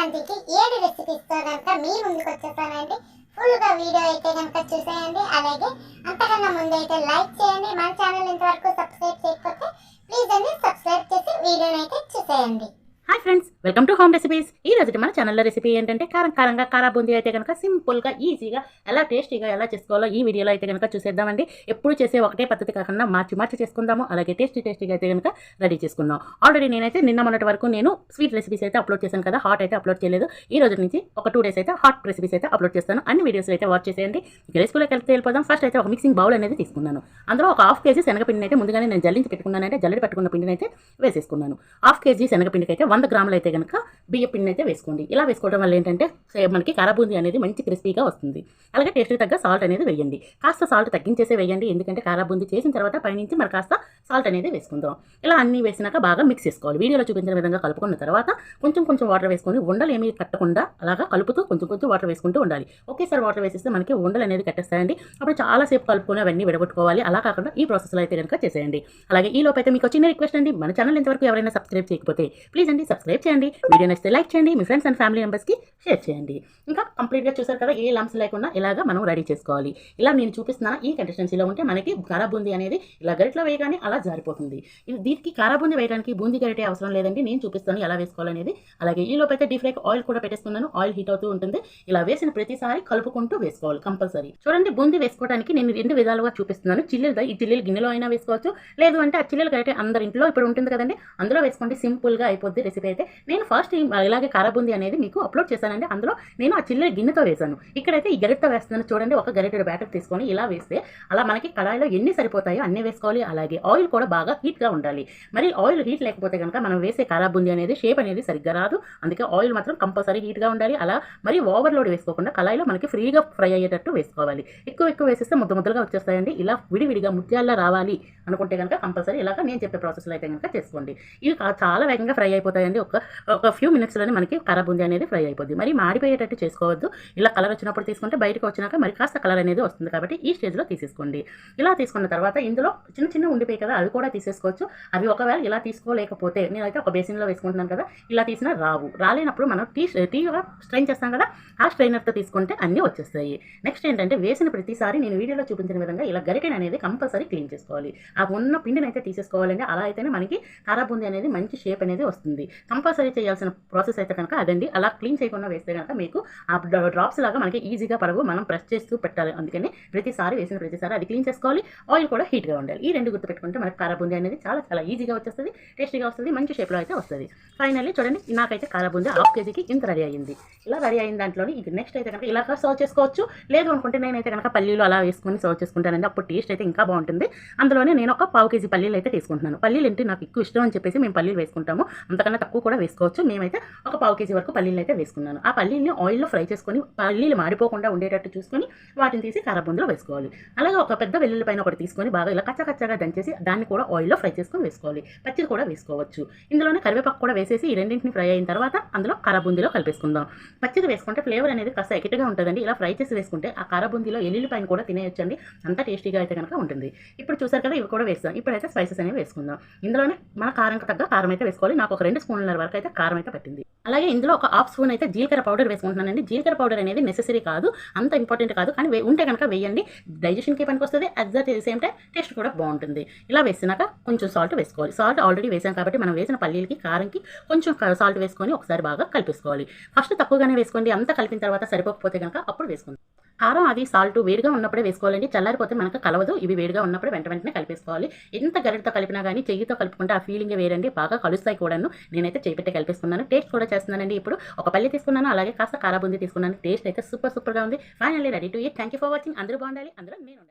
సంక్రాంతికి ఏడు రెసిపీస్తో కనుక మీ ముందుకు వచ్చేసానండి. ఫుల్గా వీడియో అయితే కనుక చూసేయండి. అలాగే అంతకన్నా ముందు అయితే లైక్ చేయండి. మన ఛానల్ ఇంతవరకు సబ్స్క్రైబ్ చేయకపోతే ప్లీజ్ అండి సబ్స్క్రైబ్ చేసి వీడియోని అయితే చూసేయండి. Hi friends welcome to home recipes ఈ రోజు మన ఛానల్లో రెసిపీ ఏంటంటే కారం కారంగా కారా బూందీ అయితే కనుక సింపుల్గా ఈజీగా ఎలా టేస్టీగా ఎలా చేసుకోవాలో ఈ వీడియోలో అయితే కనుక చూసేద్దామండి. ఎప్పుడు చేసే ఒకటే పద్ధతి కాకుండా మార్చి మార్చి చేసుకుందాము. అలాగే టేస్టీ టేస్టీగా అయితే కనుక రెడీ చేసుకుందాం. ఆల్రెడీ నేనైతే నిన్న మొన్నటి వరకు నేను స్వీట్ రెసిపీస్ అయితే అప్లోడ్ చేశాను కదా హాట్ అయితే అప్లోడ్ చేయలేదు. ఈ రోజు నుంచి ఒక టూ డేస్ అయితే హాట్ రెసిపీస్ అయితే అప్లోడ్ చేస్తాను. అన్ని వీడియోస్ అయితే వాచ్ చేసేయండి. ఇక వెళ్తే వెళ్ళిపోదాం. ఫస్ట్ అయితే ఒక మిక్సింగ్ బౌల్ అనేది తీసుకున్నాను. అందులో ఒక హాఫ్ కేజీ శనగపిండిని అయితే ముందుగానే నేను జల్లించి పెట్టుకున్నానంటే జల్లడి పెట్టుకున్న పిండిని అయితే వేసేసుకున్నాను. హాఫ్ కేజీ శనగపిండికి అయితే వన్ వంద గ్రాములు అయితే కనుక బియ్య పిండి అయితే వేసుకోండి. ఇలా వేసుకోవడం వల్ల ఏంటంటే మనకి కారాబూంది అనేది మంచి క్రిస్పీగా వస్తుంది. అలాగే టేస్ట్కి తగ్గ సాల్ట్ అనేది వేయండి. కాస్త సాల్ట్ తగ్గించేసే వేయండి. ఎందుకంటే కారాబూంది చేసిన తర్వాత పైనుంచి మరి కాస్త సాల్ట్ అనేది వేసుకుందాం. ఇలా అన్నీ వేసినాక బాగా మిక్స్ చేసుకోవాలి. వీడియోలో చూపించిన విధంగా కలుపుకున్న తర్వాత కొంచెం కొంచెం వాటర్ వేసుకొని ఉండలు ఏమీ కట్టకుండా అలాగా కలుపుతూ కొంచెం కొంచెం వాటర్ వేసుకుంటూ ఉండాలి. ఒకేసారి వాటర్ వేసేస్తే మనకి ఉండలు అనేది కట్టేస్తాయండి. అప్పుడు చాలాసేపు కలుపుకొని అవన్నీ విడగొట్టుకోవాలి. అలా కాకుండా ఈ ప్రాసెస్లో అయితే కనుక చేసేయండి. అలాగే ఈ లోపు అయితే మీకు వచ్చిన చిన్న రిక్వెస్ట్ అండి. మన ఛానల్ ఇంతవరకు ఎవరైనా సబ్స్క్రైబ్ చేయకపోతే ప్లీజ్ అండి సబ్స్క్రైబ్ చేయండి. వీడియో నచ్చితే లైక్ చేయండి. మీ ఫ్రెండ్స్ అండ్ ఫ్యామిలీ మెంబర్స్కి షేర్ చేయండి. ఇంకా కంప్లీట్గా చూసారు కదా ఏ లమ్స్ లేకుండా ఇలాగా మనం రెడీ చేసుకోవాలి. ఇలా నేను చూపిస్తున్న ఈ కంటెస్టెన్సీలో ఉంటే మనకి కారా బూందీ అనేది ఇలా గరిట్లో వేయగానే అలా జారిపోతుంది. ఇది దీనికి కారా బూందీ వేయడానికి బూందీ గరిటే అవసరం లేదండి. నేను చూపిస్తాను ఎలా వేసుకోవాలనేది. అలాగే ఈ లోపు అయితే డీప్ ఫ్రైకి ఆయిల్ కూడా పెట్టేస్తున్నాను ఆయిల్ హీట్ అవుతూ ఉంటుంది. ఇలా వేసిన ప్రతిసారి కలుపుకుంటూ వేసుకోవాలి కంపల్సరీ చూడండి బూందీ వేసుకోవడానికి నేను రెండు విధాలుగా చూపిస్తున్నాను. చిల్లులు ఈ చిల్లిలు గిన్నెలో అయినా వేసుకోవచ్చు. లేదు అంటే ఆ చిల్లులు గరిటే అందరి ఇంట్లో ఇప్పుడు ఉంటుంది కదండి. అందులో వేసుకోండి. సింపుల్గా అయిపోద్ది రెసిపీ అయితే నేను ఫస్ట్ ఇలాగే కారబూంది అనేది మీకు అప్లోడ్ చేశానండి. అందులో నేను ఆ చిల్లర గిన్నెతో వేశాను. ఇక్కడైతే ఈ గరిటతో వేస్తున్నాను చూడండి ఒక గరిటెడు బ్యాటర్ తీసుకొని ఇలా వేస్తే అలా మనకి కళాయిలో ఎన్ని సరిపోతాయో అన్నీ వేసుకోవాలి. అలాగే ఆయిల్ కూడా బాగా హీట్గా ఉండాలి. మరి ఆయిల్ హీట్ లేకపోతే కనుక మనం వేసే కారాబుంది అనేది షేప్ అనేది సరిగ్గా రాదు. అందుకే ఆయిల్ మాత్రం కంపల్సరీ హీట్గా ఉండాలి. అలా మరి ఓవర్లోడ్ వేసుకోకుండా కళాయిలో మనకి ఫ్రీగా ఫ్రై అయ్యేటట్టు వేసుకోవాలి. ఎక్కువ ఎక్కువ వేసేస్తే ముద్ద ముద్దలుగా వచ్చేస్తాయండి. ఇలా విడివిడిగా ముత్యాల్లో రావాలి అనుకుంటే కనుక కంపల్సరీ ఇలాగ నేను చెప్పే ప్రాసెస్లో అయితే కనుక చేసుకోండి. ఇవి చాలా వేగంగా ఫ్రై అయిపోతాయండి. ఒక ఒక ఫ్యూ మినిట్స్లోనే మనకి కరాబుంది అనేది ఫ్రై అయిపోద్ది. మరి మాడిపోయేటట్టు చేసుకోవద్దు. ఇలా కలర్ వచ్చినప్పుడు తీసుకుంటే బయటకు వచ్చినాక మరి కాస్త కలర్ అనేది వస్తుంది కాబట్టి ఈ స్టేజ్లో తీసేసుకోండి. ఇలా తీసుకున్న తర్వాత ఇందులో చిన్న చిన్న ఉండిపోయి కదా అవి కూడా తీసేసుకోవచ్చు. అవి ఒకవేళ ఇలా తీసుకోలేకపోతే నేనైతే ఒక బేసిన్లో వేసుకుంటున్నాను కదా ఇలా తీసినా రావు. రాలేనప్పుడు మనం టీ టీ స్ట్రైన్ చేస్తాం కదా ఆ స్ట్రైనర్తో తీసుకుంటే అన్నీ వచ్చేస్తాయి. నెక్స్ట్ ఏంటంటే వేసిన ప్రతిసారి నేను వీడియోలో చూపించిన విధంగా ఇలా గరిటెన్ అనేది కంపల్సరీ క్లీన్ చేసుకోవాలి. ఆ ఉన్న పిండిని అయితే తీసేసుకోవాలండి. అలా అయితేనే మనకి కారాబూంది అనేది మంచి షేప్ అనేది వస్తుంది. కంపల్సరీ చేయాల్సిన ప్రాసెస్ అయితే కనుక అదండి. అలా క్లీన్ చేయకుండా వేస్తే కనుక మీకు ఆ డ్రాప్స్ లాగా మనకి ఈజీగా పడవు. మనం ప్రెస్ చేస్తూ పెట్టాలి. అందుకని ప్రతిసారి వేసిన ప్రతిసారి అది క్లీన్ చేసుకోవాలి. ఆయిల్ కూడా హీట్గా ఉండాలి. ఈ రెండు గుర్తుపెట్టుకుంటే మనకి కారాబూంది అనేది చాలా చాలా ఈజీగా వచ్చేస్తుంది. టేస్టీగా వస్తుంది. మంచి షేప్లో అయితే వస్తుంది. ఫైనల్లీ చూడండి నాకైతే కారాబూంది హాఫ్ కేజీకి ఇంత రెడీ అయింది ఇలా రెడీ అయిన దాంట్లోని ఇది నెక్స్ట్ అయితే కనుక ఇలా సర్వ్ చేసుకోవచ్చు. లేదు అనుకుంటే నేనైతే కనుక పల్లీలు అలా వేసుకొని సర్వ్ చేసుకుంటానండి. అప్పుడు టేస్ట్ అయితే ఇంకా బాగుంటుంది. అందులోనే నేను ఒక పావు కేజీ పల్లీలు అయితే తీసుకుంటున్నాను. పల్లీలు అంటే నాకు ఎక్కువ ఇష్టం అని చెప్పేసి మేము పల్లీలు వేసుకుంటాము. అంతకన్నా తక్కువ కూడా వేసుకోవచ్చు. మేమైతే ఒక పావు కేజీ వరకు పల్లీలు అయితే వేసుకున్నాను. ఆ పల్లీని ఆయిల్లో ఫ్రై చేసుకొని పల్లీలు మాడిపోకుండా ఉండేటట్టు చూసుకొని వాటిని తీసి కారబుందులో వేసుకోవాలి. అలాగే ఒక పెద్ద వెల్లుల్లి పైన ఒకటి తీసుకొని బాగా ఇలా కచ్చా కచ్చగా దంచేసి దాన్ని కూడా ఆయిల్లో ఫ్రై చేసుకొని వేసుకోవాలి. పచ్చిది కూడా వేసుకోవచ్చు. ఇందులోనే కరివేపాకు కూడా వేసేసి ఈ రెండింటిని ఫ్రై అయిన తర్వాత అందులో కారబూందీలో కలిపేసుకుందాం. పచ్చిది వేసుకుంటే ఫ్లేవర్ అనేది కాస్త ఎకిట్గా ఉంటుందండి. ఇలా ఫ్రై చేసి వేసుకుంటే ఆ కారబూందీలో ఎల్లుల్లి పైన కూడా తినేయొచ్చండి. అంత టేస్టీగా అయితే కనుక ఉంటుంది. ఇప్పుడు చూసారు కదా ఇవి కూడా వేస్తాం ఇప్పుడైతే స్పైసెస్ అనేవి వేసుకుందాం. ఇందులోనే మన కారంకి తగ్గ కారం అయితే వేసుకోవాలి. నాకు ఒక రెండు స్పూన్ల వరకు అయితే కారం అయితే పట్టింది. అలాగే ఇందులో ఒక హాఫ్ స్పూన్ అయితే జీలకర్ర పౌడర్ వేసుకుంటున్నానండి. జీలకర్ర పౌడర్ అనేది నెసెసరీ కాదు అంత ఇంపార్టెంట్ కాదు. కానీ వే- ఉంటే కనుక వేయండి. డైజెషన్కి పనికి వస్తుంది at the same time taste కూడా బాగుంటుంది. ఇలా వేసినాక కొంచెం సాల్ట్ వేసుకోవాలి. సాల్ట్ ఆల్రెడీ వేసాం కాబట్టి మనం వేసిన పల్లీలకి కారంకి కొంచెం సాల్ట్ వేసుకొని ఒకసారి బాగా కలిపేసుకోవాలి. ఫస్ట్ తక్కువగానే వేసుకోండి. అంతా కలిపిన తర్వాత సరిపోకపోతే కనుక అప్పుడు వేసుకోండి కారం అది సాల్ట్ వేడిగా ఉన్నప్పుడే వేసుకోవాలండి. చల్లారిపోతే మనకు కలవదు. ఇవి వేడిగా ఉన్నప్పుడు వెంట వెంటనే కలిపేసుకోవాలి. ఎంత గరిటతో కలిపినా కానీ చెయ్యితో కలుపుకుంటే ఆ ఫీలింగ్ వేరండి. బాగా కలుస్తాయి కూడాను. నేనైతే చేయి కలిపేసుకున్నాను. టేస్ట్ కూడా చేస్తున్నానండి. ఇప్పుడు ఒక పల్లి తీసుకున్నాను అలాగే కాస్త కారాబుంది తీసుకున్నాను. టేస్ట్ అయితే సూపర్ సూపర్గా ఉంది. Finally ready to eat thank you for watching అందరూ బాగుండాలి అందరూ నేను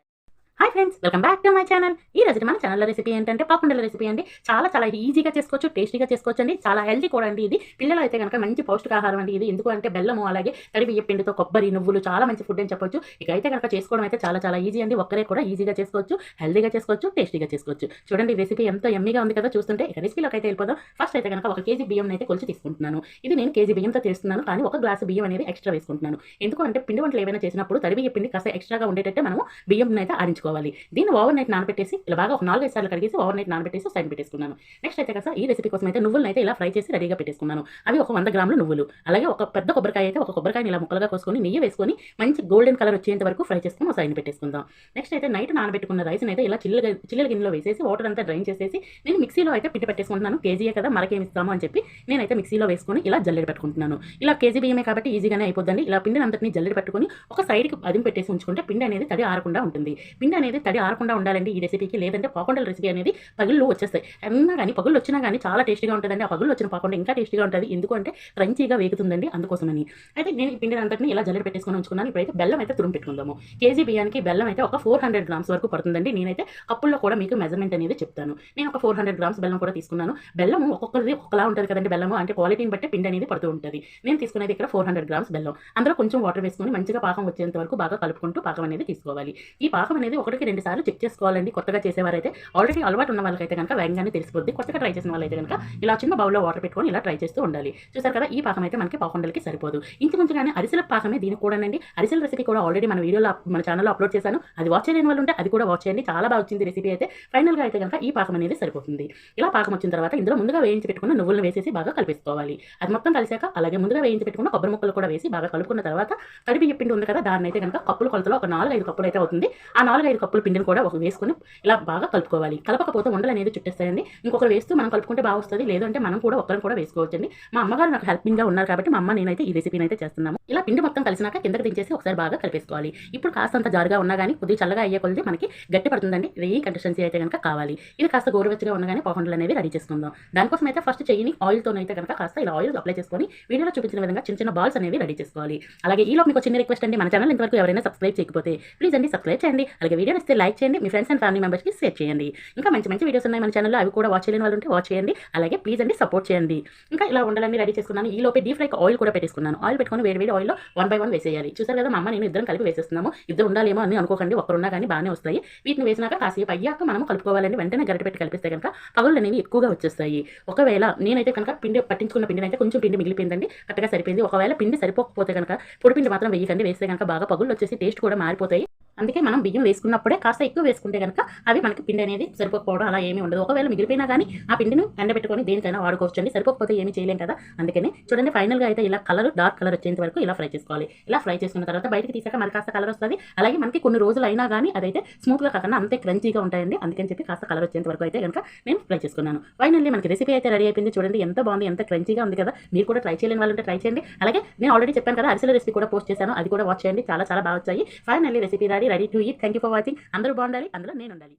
hi friends welcome back to my channel ఈ రోజు మన ఛానల్ రెసిపీ ఏంటంటే పాకుండల రెసిపీ అండి. చాలా చాలా ఈజీగా చేసుకోవచ్చు టేస్టీగా చేసుకోవచ్చు అండి. చాలా హెల్తీ కూడా అండి ఇది. పిల్లలు అయితే కనుక మంచి పౌష్టికాహారం అండి ఇది. ఎందుకు అంటే బెల్లము అలాగే తడి పిండితో కొబ్బరి నువ్వులు చాలా మంచి ఫుడ్ అని చెప్పొచ్చు. ఇక అయితే కనుక చేసుకోవడం అయితే చాలా చాలా ఈజీ అండి. ఒక్కరే కూడా ఈజీగా చేసుకోవచ్చు హెల్తీగా చేసుకోవచ్చు టేస్టీగా చేసుకోవచ్చు. చూడండి రెసిపీ ఎంతో ఎమ్మీగా ఉంది కదా చూస్తుంటే ఇక రెసిపీలోకి అయితే వెళ్ళిపోదాం. ఫస్ట్ అయితే కనుక ఒక కేజీ బియ్యం అయితే కొలిచి తీసుకుంటున్నాను. ఇది నేను కేజీ బియ్యంతో చేస్తున్నాను కానీ ఒక గ్లాస్ బియ్యం అనేది ఎక్స్ట్రా వేసుకుంటున్నాను. ఎందుకంటే పిండి వంటలు ఏమైనా చేసినప్పుడు తడి పిండి కాస్త ఎక్స్ట్రాగా ఉండేటట్టు మనము బియ్యం అయితే ఆడించుకోవాలి. చేసుకోవాలి దీన్ని ఓవర్ నైట్ నానబెట్టేసి ఇలా బాగా ఒక నాలుగైదు సార్లు కడిగేసి ఓవర్ నైట్ నానబెట్టేసి సైడ్ పెట్టేసుకున్నాను. నెక్స్ట్ అయితే కదా ఈ రెసిపీ కోసం అయితే నువ్వులను అయితే ఇలా ఫ్రై చేసి రెడీగా పెట్టేసుకున్నాను. అవి ఒక వంద గ్రాముల నువ్వులు. అలాగే ఒక పెద్ద కొబ్బరికాయ అయితే ఒక కొబ్బరికాయని ఇలా ముక్కలుగా కోసుకొని నెయ్యి వేసుకొని మంచి గోల్డెన్ కలర్ వచ్చేంత వరకు ఫ్రై చేసుకుని సైడ్ పెట్టేసుకుందాం. నెక్స్ట్ అయితే నైట్ నానబెట్టుకున్న రైస్ని అయితే ఇలా చిల్లగా చిల్లల గిన్నెలో వేసేసి వాటర్ అంతా డ్రైన్ చేసేసి నేను మిక్సీలో అయితే పిండి పెట్టేసుకుంటున్నాను. కేజీయే కదా మరకేమి ఇస్తాము అని చెప్పి నేనైతే మిక్సీలో వేసుకొని ఇలా జల్లెడ పెట్టుకుంటున్నాను. ఇలా కేజీ బియ్యమే కాబట్టి ఈజీగానే అయిపోద్దండి. ఇలా పిండిని అంతటిని జల్లెడ పెట్టుకుని ఒక సైడ్కి అదిం పెట్టేసి ఉంచుకుంటే పిండి అనేది తడి ఆరకుండా ఉంటుంది. పిండి అనేది తడి ఆరకుండా ఉండాలండి. ఈ రెసిపీకి లేదంటే పాకొండల రెసిపీ అనేది పగుళ్ళు వచ్చేస్తాయి. అన్నా కానీ పగుళ్ళు వచ్చినా కానీ చాలా టేస్టీగా ఉంటుందండి. ఆ పగుళ్ళు వచ్చిన పాకొండ ఇంకా టేస్టీగా ఉంటుంది. ఎందుకంటే క్రంచీగా వేగుతుందండి అందుకోసమని. అయితే నేను ఈ పిండిని అంతటిని ఇలా జల్లెడ పెట్టేసుకొని ఉంచుకున్నాను. ఇప్పుడైతే బెల్లం అయితే తురుము పెట్టుకుందాము. కేజీ బియ్యానికి బెల్లం అయితే ఒక ఫోర్ హండ్రెడ్ గ్రామ్స్ వరకు పడుతుందండి. నేనైతే కప్పుల్లో కూడా మీకు మెజర్మెంట్ అనేది చెప్తాను. నేను ఒక ఫోర్ హండ్రెడ్ గ్రామ్స్ బెల్లం కూడా తీసుకున్నాను. బెల్లం ఒక్కొక్కరిది ఒక్కలా ఉంటుంది కదండి బెల్లము. అంటే క్వాలిటీని బట్టి పిండి అనేది పడుతూ ఉంటుంది. నేను తీసుకునేది ఇక్కడ ఫోర్ హండ్రెడ్ గ్రామ్స్ బెల్లం. అందులో కొంచెం వాటర్ వేసుకొని మంచిగా పాకం వచ్చేంత వరకు బాగా కలుపుకుంటూ పాకం అనేది తీసుకోవాలి. ఈ పాకం అనేది ఒకటికి రెండు సార్లు చెక్ చేసుకోవాలండి. కొత్తగా చేసేవారైతే ఆల్రెడీ అలవాటు ఉన్న వాళ్ళకైతే కనుక వేగంగానే తెలిసిపోద్ది. కొత్తగా ట్రై చేసిన వాళ్ళైతే కనుక ఇలా చిన్న బౌల్లో వాటర్ పెట్టుకొని ఇలా ట్రై చేస్తూ ఉండాలి. చూసారు కదా ఈ పాకం అయితే మనకి పాకొండలకి సరిపోదు. ఇంచుమించుగానే అరిసెల పాకమే దీనికి కూడానండి. అరిసెల రెసిపీ కూడా ఆల్రెడీ మన వీడియోలో మన ఛానల్లో అప్లోడ్ చేశాను. అది వాచ్ చేయలేని వాళ్ళు ఉంటే అది కూడా వాచ్ చేయండి. చాలా బాగా వచ్చింది రెసిపీ అయితే. ఫైనల్గా అయితే కనుక ఈ పాకం అనేది సరిపోతుంది. ఇలా పాకం వచ్చిన తర్వాత ఇందులో ముందుగా వేయించి పెట్టుకున్న నువ్వులను వేసేసి బాగా కలిపేసుకోవాలి. అది మొత్తం కలిసాక అలాగే ముందుగా వేయించి పెట్టుకున్న కొబ్బరి ముక్కలు కూడా వేసి బాగా కలుపుకున్న తర్వాత తడిపి పిండి ఉంది కదా దాన్ని అయితే కనుక కప్పుల కొలతలో ఒక నాలుగైదు కప్పులు అయితే అవుతుంది. ఆ నాలుగు నాలుగైదు కప్పుల పిండిని కూడా ఒక వేసుకొని ఇలా బాగా కలుపుకోవాలి. కలపకపోతే ఉండలు అనేది చుట్టేస్తాయండి. ఇంకొకరు వేస్తూ మనం కలుపుకుంటే బాగా వస్తుంది. లేదంటే మనం కూడా ఒక్కరిని కూడా వేసుకోవచ్చండి. మా అమ్మగారు నాకు హెల్పింగ్గా ఉన్నారు కాబట్టి మా అమ్మ నేనైతే ఈ రెసిపీని అయితే చేస్తున్నాము. ఇలా పిండి మొత్తం కలిసినాక కిందకి దించేసి ఒకసారి బాగా కలిపేసుకోవాలి. ఇప్పుడు కాస్తంత జారుగా ఉన్నా కానీ కొద్దిగా చల్లగా అయ్యే కొద్ది మనకి గట్టి పడుతుందండి. ఈ కన్సిస్టెన్సీ అయితే కనుక కావాలి. ఇది కాస్త గోరువెచ్చగా ఉండగానే పాకుండలు అనేవి రెడీ చేసుకుందాం. దానికోసం అయితే ఫస్ట్ చెయ్యిని ఆయిల్తో అయితే కనుక కాస్త ఇలా ఆయిల్ అప్లై చేసుకొని వీడియోలో చూపించిన విధంగా చిన్న చిన్న బాల్స్ అనేవి రెడీ చేసుకోవాలి. అలాగే ఈలో మీకు చిన్న రిక్వెస్ట్ అండి. మన ఛానల్ ఇంతవరకు ఎవరైనా సబ్స్క్రైబ్ చేయకపోతే ప్లీజ్ అండి సబ్స్క్రైబ్ చేయండి. అలాగే వీడియో ఇస్తే లైక్ చేయండి. మీ ఫ్రెండ్స్ అండ్ ఫ్యామిలీ మెంబర్స్కి షేర్ చేయండి. ఇంకా మంచి మంచి వీడియోస్ ఉన్నాయి మన ఛానల్లో అవి కూడా వాచ్ చేయలేని వాళ్ళు ఉంటే వాచ్ చేయండి. అలాగే ప్లీజ్ అండి సపోర్ట్ చేయండి. ఇంకా ఇలా ఉండాలని రెడీ చేసుకున్నాను. ఈ లోపే డీప్ ఫ్రైకి ఆయిల్ కూడా పెట్టేసుకున్నాను. ఆయిల్ పెట్టుకుని వేడి వేడి ఆయిల్లో వన్ బై వన్ వేసేయాలి. చూసారు కదా మా అమ్మ నేను ఇద్దరం కలిపి వేసేస్తున్నాము. ఇద్దరు ఉండాలేమో అని అనుకోకండి. ఒకరున్నా కానీ బాగానే వస్తాయి. వీటిని వేసినాక కాసేపు అయ్యాక మనం కలుపుకోవాలండి. వెంటనే గరిట పెట్టి కలిపిస్తే కనుక పగుళ్ళు అనేవి ఎక్కువగా వచ్చేస్తాయి. ఒకవేళ నేనైతే కనుక పిండి పట్టించుకున్న పిండిని అయితే కొంచెం పిండి మిగిలిపోయిందండి. కరెక్ట్గా సరిపోయింది. ఒకవేళ పిండి సరిపోకపోతే కనుక పొడి పిండి మాత్రం వేయకండి. వేస్తే కనుక బాగా పగుళ్ళు వచ్చేసి టేస్ట్ కూడా మారిపోతాయి. అందుకే మనం బియ్యం వేసుకున్నప్పుడే కాస్త ఎక్కువ వేసుకుంటే కనుక అవి మనకి పిండి అనేది సరిపోకపోవడం అలా ఏమీ ఉండదు. ఒకవేళ మిగిలిపోయినా కానీ ఆ పిండిని ఎండబెట్టుకొని దేనికైనా వాడుకోవచ్చు అండి సరిపోకపోతే ఏమీ చేయలేం కదా. అందుకని చూడండి ఫైనల్గా అయితే ఇలా కలర్ డార్క్ కలర్ వచ్చేంత వరకు ఇలా ఫ్రై చేసుకోవాలి. ఇలా ఫ్రై చేసుకున్న తర్వాత బయటకి తీసాక మరి కాస్త కలర్ వస్తుంది. అలాగే మనకి కొన్ని రోజులు అయినా కానీ అదైతే స్మూత్గా కాకుండా అంతే క్రంచీగా ఉంటాయండి. అందుకని చెప్పి కాస్త కలర్ వచ్చేంత వరకు అయితే కనుక నేను ఫ్రై చేసుకున్నాను. ఫైనల్లీ మనకి రెసిపీ అయితే రెడీ అయిపోయింది. చూడండి ఎంత బాగుంది ఎంత క్రంచీగా ఉంది కదా. మీరు కూడా ట్రై చేయలేని వాళ్ళంటే ట్రై చేయండి. అలాగే నేను ఆల్రెడీ చెప్పాను కదా అరిసెల రెసిపీ కూడా పోస్ట్ చేశాను. అది కూడా వాచ్ చేయండి. చాలా చాలా బాగా వచ్చాయి. Finally recipe ready. Ready to eat thank you for watching అందరూ బాగుండాలి. అందులో నేను ఉండాలి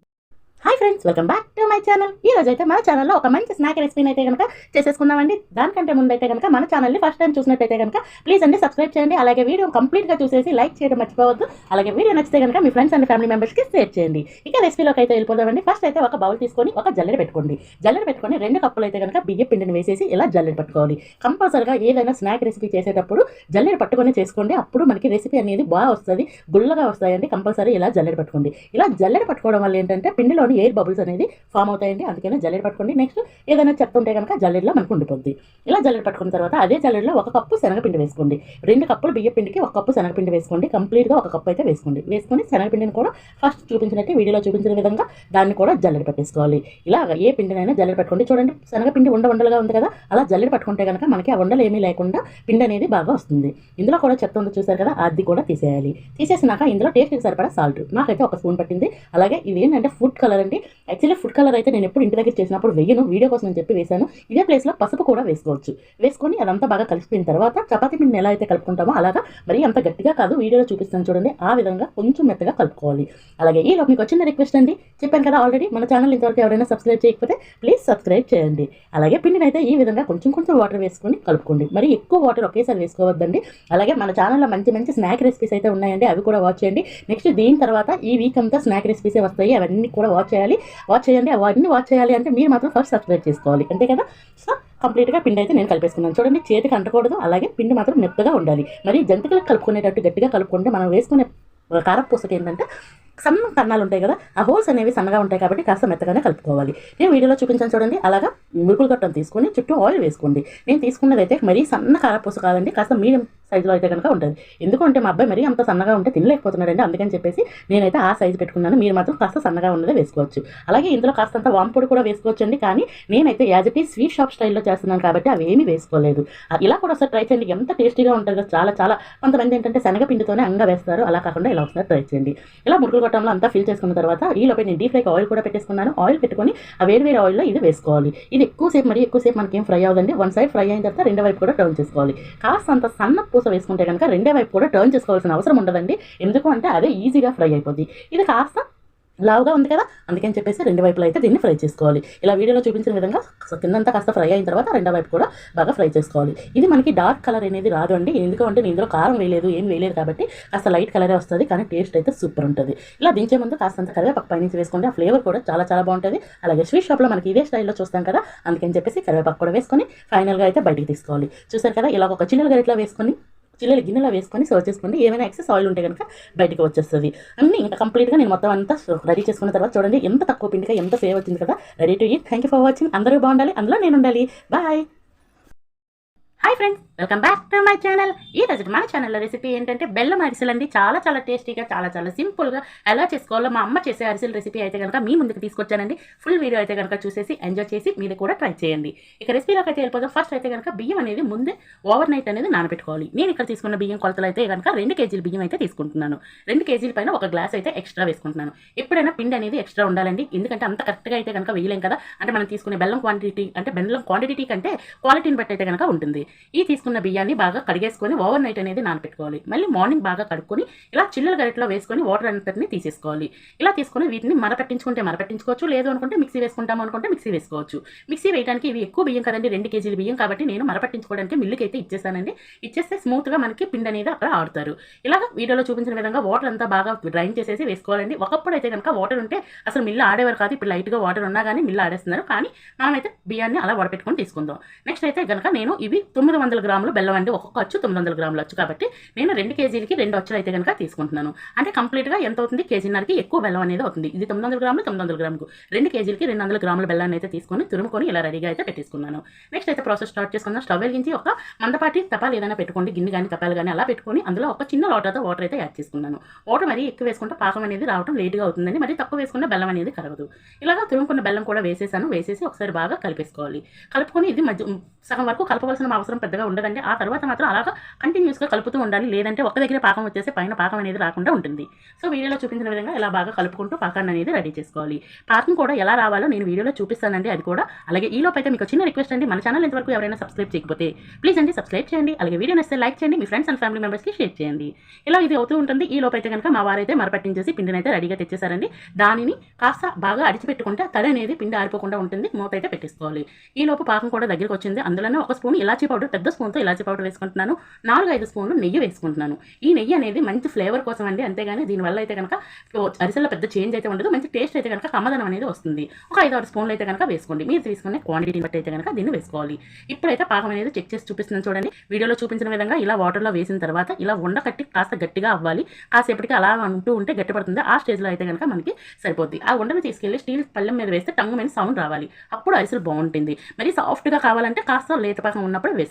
hi friends welcome back to my channel ఈ రోజు అయితే మన ఛానల్లో ఒక మంచి స్నాక్ రెసిపీని అయితే కనుక చేసేసుకుందామండి. దానికంటే ముందు అయితే కనుక మన ఛానల్ని ఫస్ట్ టైం చూసినట్టయితే కనుక ప్లీజ్ అండి సబ్స్క్రైబ్ చేయండి. అలాగే వీడియో కంప్లీట్గా చూసేసి లైక్ చేయడం మర్చిపోవద్దు. అలాగే వీడియో నచ్చితే కనుక మీ ఫ్రెండ్స్ అండ్ ఫ్యామిలీ మెంబర్స్కి షేర్ చేయండి. ఇక రెసిపీలోకి అయితే వెళ్ళిపోదామండి. ఫస్ట్ అయితే ఒక బౌల్ తీసుకొని ఒక జల్లెడ పెట్టుకోండి. జల్లెడ పెట్టుకొని రెండు కప్పులు అయితే కనుక బియ్య పిండిని వేసేసి ఇలా జల్లెడ పట్టుకోవాలి. కంపల్సరిగా ఏదైనా స్నాక్ రెసిపీ చేసేటప్పుడు జల్లెడ పట్టుకొని చేసుకోండి. అప్పుడు మనకి రెసిపీ అనేది బాగా వస్తుంది గుల్లగా వస్తాయండి. కంపల్సరీ ఇలా జల్లెడ పట్టుకోండి. ఇలా జల్లెడ పట్టుకోవడం వల్ల ఏంటంటే పిండిలో పిండిలోని ఎయిర్ బబుల్స్ అనేది ఫామ్ అవుతాయండి. అందుకనే జల్లెడ పట్టుకోండి. నెక్స్ట్ ఏదైనా చెత్త ఉంటే కనుక జల్లెడలో మనకు ఉండిపోద్ది. ఇలా జల్లెడ పట్టుకున్న తర్వాత అదే జల్లెడలో ఒక కప్పు శనగపిండి వేసుకోండి. రెండు కప్పులు బియ్య పిండికి ఒక కప్పు శనగపిండి వేసుకోండి. కంప్లీట్గా ఒక కప్పు అయితే వేసుకోండి. వేసుకొని శనగపిండిని కూడా ఫస్ట్ చూపించినట్టు వీడియోలో చూపించిన విధంగా దాన్ని కూడా జల్లెడ పట్టేసుకోవాలి. ఇలా ఏ పిండినైనా జల్లెడ పట్టుకోండి. చూడండి శనగపిండి ఉండ ఉండలుగా ఉంది కదా. అలా జల్లెడ పట్టుకుంటే కనుక మనకి ఆ ఉండలు ఏమీ లేకుండా పిండి అనేది బాగా వస్తుంది. ఇందులో కూడా చెత్త ఉంది చూసారు కదా అది కూడా తీసేయాలి. తీసేసినాక ఇందులో టేస్ట్కి సరిపడా సాల్ట్. నాకైతే ఒక స్పూన్ పట్టింది. అలాగే ఇది ఏంటంటే ఫుడ్ కలర్ అండి యాక్చువల్లీ ఫుడ్ కలర్ అయితే నేను ఎప్పుడు ఇంటి దగ్గర చేసినప్పుడు వెయ్యను. వీడియో కోసం అని చెప్పి వేసాను ఇదే ప్లేస్లో పసుపు కూడా వేసుకోవచ్చు. వేసుకొని అదంతా బాగా కలిసిపోయిన తర్వాత చపాతీ పిండిని ఎలా అయితే కలుపుకుంటామో అలాగా మరీ అంత గట్టిగా కాదు. వీడియోలో చూపిస్తాను చూడండి. ఆ విధంగా కొంచెం మెత్తగా కలుపుకోవాలి. అలాగే ఈ మీకు వచ్చిన రిక్వెస్ట్ అండి. చెప్పాను కదా ఆల్రెడీ మన ఛానల్ ఇంతవరకు ఎవరైనా సబ్స్క్రైబ్ చేయకపోతే ప్లీజ్ సబ్స్క్రైబ్ చేయండి. అలాగే పిండిని అయితే ఈ విధంగా కొంచెం కొంచెం వాటర్ వేసుకొని కలుపుకోండి. మరి ఎక్కువ వాటర్ ఒకేసారి వేసుకోవద్దండి. అలాగే మన ఛానల్లో మంచి మంచి స్నాక్ రెసిపీస్ అయితే ఉన్నాయండి. అవి కూడా వాచ్ చేయండి. నెక్స్ట్ దీని తర్వాత ఈ వీక్ అంతా స్నాక్ రెసిపీసే వస్తాయి? అవన్నీ కూడా వాచ్ చేయాలి. వాచ్ చేయండి. అవన్నీ వాచ్ చేయాలి అంటే మీరు మాత్రం ఫస్ట్ సబ్స్క్రైబ్ చేసుకోవాలి. అంతే కదా? సో కంప్లీట్గా పిండి అయితే నేను కలిపేసుకున్నాను. చూడండి చేతికి అంటకూడదు. అలాగే పిండి మాత్రం మెత్తగా ఉండాలి. మరి జంతికలకు కలుపుకునేటట్టు గట్టిగా కలుపుకుంటే మనం వేసుకునే కారపూసకి ఏంటంటే సన్న కన్నాలు ఉంటాయి కదా? ఆ హోల్స్ అనేవి సన్నగా ఉంటాయి కాబట్టి కాస్త మెత్తగానే కలుపుకోవాలి. నేను వీడియోలో చూపించాను చూడండి. అలాగా మురుకులు గట్టం తీసుకొని చుట్టూ ఆయిల్ వేసుకోండి. నేను తీసుకున్నది అయితే మరీ సన్న కారపూస కాదండి. కాస్త మీడియం సైజులో అయితే కనుక ఉంటుంది. ఎందుకంటే మా అబ్బాయి మరీ అంత సన్నగా ఉంటే తినలేకపోతున్నాడండి. అందుకని చెప్పేసి నేనైతే ఆ సైజు పెట్టుకున్నాను. మీరు మాత్రం కాస్త సన్నగా ఉన్నదే వేసుకోవచ్చు. అలాగే ఇందులో కాస్తంత వాంపొడి కూడా వేసుకోవచ్చు అండి కానీ నేనైతే యాజ్ ఇట్ ఈ స్వీట్ షాప్ స్టైల్లో చేస్తున్నాను కాబట్టి అవి ఏమీ వేసుకోలేదు. ఇలా కూడా ఒకసారి ట్రై చేయండి. ఎంత టేస్టీగా ఉంటుందో చాలా చాలా కొంతమంది ఏంటంటే శనగపిండితోనే అంగా వేస్తారు. అలా కాకుండా ఇలా ఒకసారి ట్రై చేయండి. ఇలా మురుగులు గొట్టంలో అంతా ఫిల్ చేసుకున్న తర్వాత ఈ లోపల నేను డీప్ ఫ్రైకి ఆయిల్ కూడా పెట్టేసుకున్నాను. ఆయిల్ పెట్టుకొని ఆ వేడి వేడి ఆయిల్లో ఇది వేసుకోవాలి. ఇది ఎక్కువసేపు మరి ఎక్కువసేపు మనకి ఏం ఫ్రై అవ్వదండి. వన్ సైడ్ ఫ్రై అయిన తర్వాత రెండో వైపు కూడా టర్న్ చేసుకోవాలి. కాస్త అంత సన్న కోసం వేసుకుంటే కనుక రెండే వైపు కూడా టర్న్ చేసుకోవాల్సిన అవసరం ఉండదండి. ఎందుకు అంటే అదే ఈజీగా ఫ్రై అయిపోద్ది. ఇది కాస్త లావుగా ఉంది కదా? అందుకని చెప్పేసి రెండు వైపులు అయితే దీన్ని ఫ్రై చేసుకోవాలి. ఇలా వీడియోలో చూపించిన విధంగా కిందంతా కాస్త ఫ్రై అయిన తర్వాత రెండో వైపు కూడా బాగా ఫ్రై చేసుకోవాలి. ఇది మనకి డార్క్ కలర్ అనేది రాదు అండి. ఎందుకంటే ఇందులో కారం వేయలేదు ఏం వేయలేదు కాబట్టి కాస్త లైట్ కలరే వస్తుంది కానీ టేస్ట్ అయితే సూపర్ ఉంటుంది. ఇలా దించే ముందు కాస్తంత కరివేపాకు పైనుంచి వేసుకుంటే ఆ ఫ్లేవర్ కూడా చాలా చాలా బాగుంటుంది. అలాగే స్వీట్ షాప్లో మనకి ఇదే స్టైల్లో చూస్తాం కదా? అందుకని చెప్పేసి కరివేపాకు కూడా వేసుకొని ఫైనల్గా అయితే బయటికి తీసుకోవాలి. చూసారు కదా? ఇలా ఒక చిన్న గరిట్లో వేసుకొని చిల్లలు గిన్నెలో వేసుకొని సర్వ్ చేసుకోండి ఏమైనా ఎక్సెస్ ఆయిల్ ఉంటే కనుక బయటకు వచ్చేస్తుంది. అన్నీ ఇంకా కంప్లీట్గా నేను మొత్తం అంతా రెడీ చేసుకున్న తర్వాత చూడండి ఎంత తక్కువ పిండిగా ఎంత సేవ్ వచ్చింది కదా. Ready to eat thank you for watching అందరూ బాగుండాలి. అందులో నేను ఉండాలి bye hi friends welcome back to my channel ఈ రోజు మన ఛానల్లో రెసిపీ ఏంటంటే బెల్లం అరిసెలు అండి చాలా చాలా టేస్టీగా చాలా చాలా సింపుల్గా ఎలా చేసుకోవాలో మా అమ్మ చేసే అరిసెల రెసిపీ అయితే కనుక మీ ముందుకు తీసుకొచ్చానండి. ఫుల్ వీడియో అయితే కనుక చూసేసి ఎంజాయ్ చేసి మీరు కూడా ట్రై చేయండి. ఇక రెసిపీలోకి అయితే వెళ్ళిపోతాం ఫస్ట్ అయితే కనుక బియ్యం అనేది ముందే ఓవర్ నైట్ అనేది నానబెట్టుకోవాలి. నేను ఇక్కడ తీసుకున్న బియ్యం కొలతలు అయితే కనుక రెండు కేజీల బియ్యం అయితే తీసుకుంటున్నాను. రెండు కేజీల పైన ఒక గ్లాస్ అయితే ఎక్స్ట్రా వేసుకుంటున్నాను. ఎప్పుడైనా పిండి అనేది ఎక్స్ట్రా ఉండాలండి. ఎందుకంటే అంత కరెక్ట్గా అయితే కనుక వేయలేం కదా. అంటే మనం తీసుకునే బెల్లం క్వాంటిటీ అంటే బెల్లం క్వాంటిటీ కంటే క్వాలిటీని బట్టి అయితే కనుక ఉంటుంది. ఈ తీసుకున్న బియ్యాన్ని బాగా కడిగేసుకొని ఓవర్ నైట్ అనేది నానబెట్టుకోవాలి మళ్ళీ మార్నింగ్ బాగా కడుక్కొని ఇలా చిల్లుల గరిటలో వేసుకొని వాటర్ అంతటిని తీసేసుకోవాలి. ఇలా తీసుకొని వీటిని మరపట్టించుకుంటే మరపట్టించుకోవచ్చు లేదు అనుకుంటే మిక్సీ వేసుకుంటాము అనుకుంటే మిక్సీ వేసుకోవచ్చు. మిక్సీ వేయడానికి ఇవి ఎక్కువ బియ్యం కదండి రెండు కేజీల బియ్యం కాబట్టి నేను మరపట్టించుకోవడానికి మిల్లుకి అయితే ఇచ్చేసానండి. ఇచ్చేస్తే స్మూత్గా మనకి పిండి అనేది అక్కడ ఆడుతారు. ఇలాగ వీడియోలో చూపించిన విధంగా వాటర్ అంతా బాగా డ్రైన్ చేసేసి వేసుకోవాలండి. ఒకప్పుడు అయితే కనుక వాటర్ ఉంటే అసలు మిల్లు ఆడేవారు కాదు ఇప్పుడు లైట్గా వాటర్ ఉన్నా కానీ మిల్లు ఆడేస్తున్నారు. కానీ మనమైతే బియ్యాన్ని అలా వడపెట్టుకొని తీసుకుందాం. నెక్స్ట్ అయితే కనుక నేను ఇవి తొమ్మిది వందల గ్రాములు బెల్లం అండి. ఒక్కొక్క అచ్చు తొమ్మిది వందల గ్రాములు వచ్చు కాబట్టి నేను రెండు కేజీలకి రెండు అచ్చులు అయితే కనుక తీసుకుంటున్నాను. అంటే కంప్లీట్గా ఎంత అవుతుంది? కేజీన్నరకి ఎక్కువ బెల్లం అనేది అవుతుంది. ఇది తొమ్మిది వందల గ్రాములు తొమ్మిది వందల గ్రాములు రెండు కేజీలకి రెండు వందల గ్రాముల బెల్లాన్ని అయితే తీసుకొని తురుముకొని ఇలా రెడీగా అయితే పెట్టేసుకున్నాను. నెక్స్ట్ అయితే ప్రాసెస్ స్టార్ట్ చేసుకుందాం. స్టవ్ వెలిగించి ఒక మందపాటి తపాలు ఏదైనా పెట్టుకోండి. గిన్నె కానీ తపాలు కానీ అలా పెట్టుకొని అందులో ఒక చిన్న లోటతో వాటర్ అయితే యాడ్ చేసుకున్నాను. వాటర్ మరీ ఎక్కువ వేసుకుంటే పాకం అనేది రావడం లేట్గా అవుతుందని మరి తక్కువ వేసుకున్న బెల్లం అనేది కరగదు. ఇలాగా తురుముకున్న బెల్లం కూడా వేసేసాను. వేసేసి ఒకసారి బాగా కలిపేసుకోవాలి. కలుపుకొని ఇది మధ్య సగం వరకు కలపవలసిన అవసరం పెద్దగా ఉండదండి. ఆ తర్వాత మాత్రం అలాగా కంటిన్యూస్గా కలుపుతూ ఉండాలి. లేదంటే ఒక్క దగ్గర పాకం వచ్చేసి పైన పాకం అనేది రాకుండా ఉంటుంది. సో వీడియోలో చూపించిన విధంగా ఇలా బాగా కలుపుకుంటూ పాకాన్ని అనేది రెడీ చేసుకోవాలి. పాకం కూడా ఎలా రావాలో నేను వీడియోలో చూపిస్తానండి. అది కూడా అలాగే ఈ లోపు అయితే మీకు చిన్న రిక్వెస్ట్ అండి. మన ఛానల్ ఇంతవరకు ఎవరైనా సబ్స్క్రైబ్ చేయకపోతే ప్లీజ్ అండి సబ్స్క్రైబ్ చేయండి. అలాగే వీడియో నచ్చితే లైక్ చేయండి. మీ ఫ్రెండ్స్ అండ్ ఫ్యామిలీ మెంబర్స్కి షేర్ చేయండి. ఇలా ఇది అవుతూ ఉంటుంది. ఈ లోపైతే కనుక మా వారైతే మరపట్టించేసి పిండిని అయితే రెడీగా తెచ్చేసారండి దానిని కాస్త బాగా అడిచిపెట్టుకుంటే తడి అనేది పిండి ఆరిపోకుండా ఉంటుంది. మూత అయితే పెట్టేసుకోవాలి. ఈ లోపు పాకం కూడా దగ్గరికి వచ్చింది. అందులోనే ఒక స్పూన్ ఇలాచీ పౌడర్ పెద్ద స్పూన్తో ఇలాచీ పౌడర్ వేసుకుంటున్నాను. నాలుగు ఐదు స్పూన్లు నెయ్యి వేసుకుంటున్నాను. ఈ నెయ్యి అనేది మంచి ఫ్లేవర్ కోసం అండి. అంతేగాని దీనివల్ల అయితే కనుక అరిసెల్లో పెద్ద చేంజ్ అయితే ఉండదు. మంచి టేస్ట్ అయితే కనుక కమ్మదనం అనేది వస్తుంది. ఒక ఐదు ఆరు స్పూన్లు అయితే కనుక వేసుకోండి. మీరు తీసుకునే క్వాంటిటీని బట్టి అయితే కనుక దీన్ని వేసుకోవాలి. ఇప్పుడైతే పాకం అనేది చెక్ చేసి చూపిస్తున్నాను చూడండి. వీడియోలో చూపించిన విధంగా ఇలా వాటర్లో వేసిన తర్వాత ఇలా ఉండకట్టి కాస్త గట్టిగా అవ్వాలి. కాసేపటికి అలా ఉంటూ ఉంటే గట్టిపడుతుంది ఆ స్టేజ్లో అయితే కనుక మనకి సరిపోద్ది. ఆ ఉండని తీసుకెళ్ళి స్టీల్ పళ్ళెం మీద వేస్తే టంగు మీద సౌండ్ రావాలి. అప్పుడు అరిసెలు బాగుంటుంది. మరి సాఫ్ట్గా కావాలంటే కాస్త లేత పాకం ఉన్నప్పుడు వేసుకోవాలి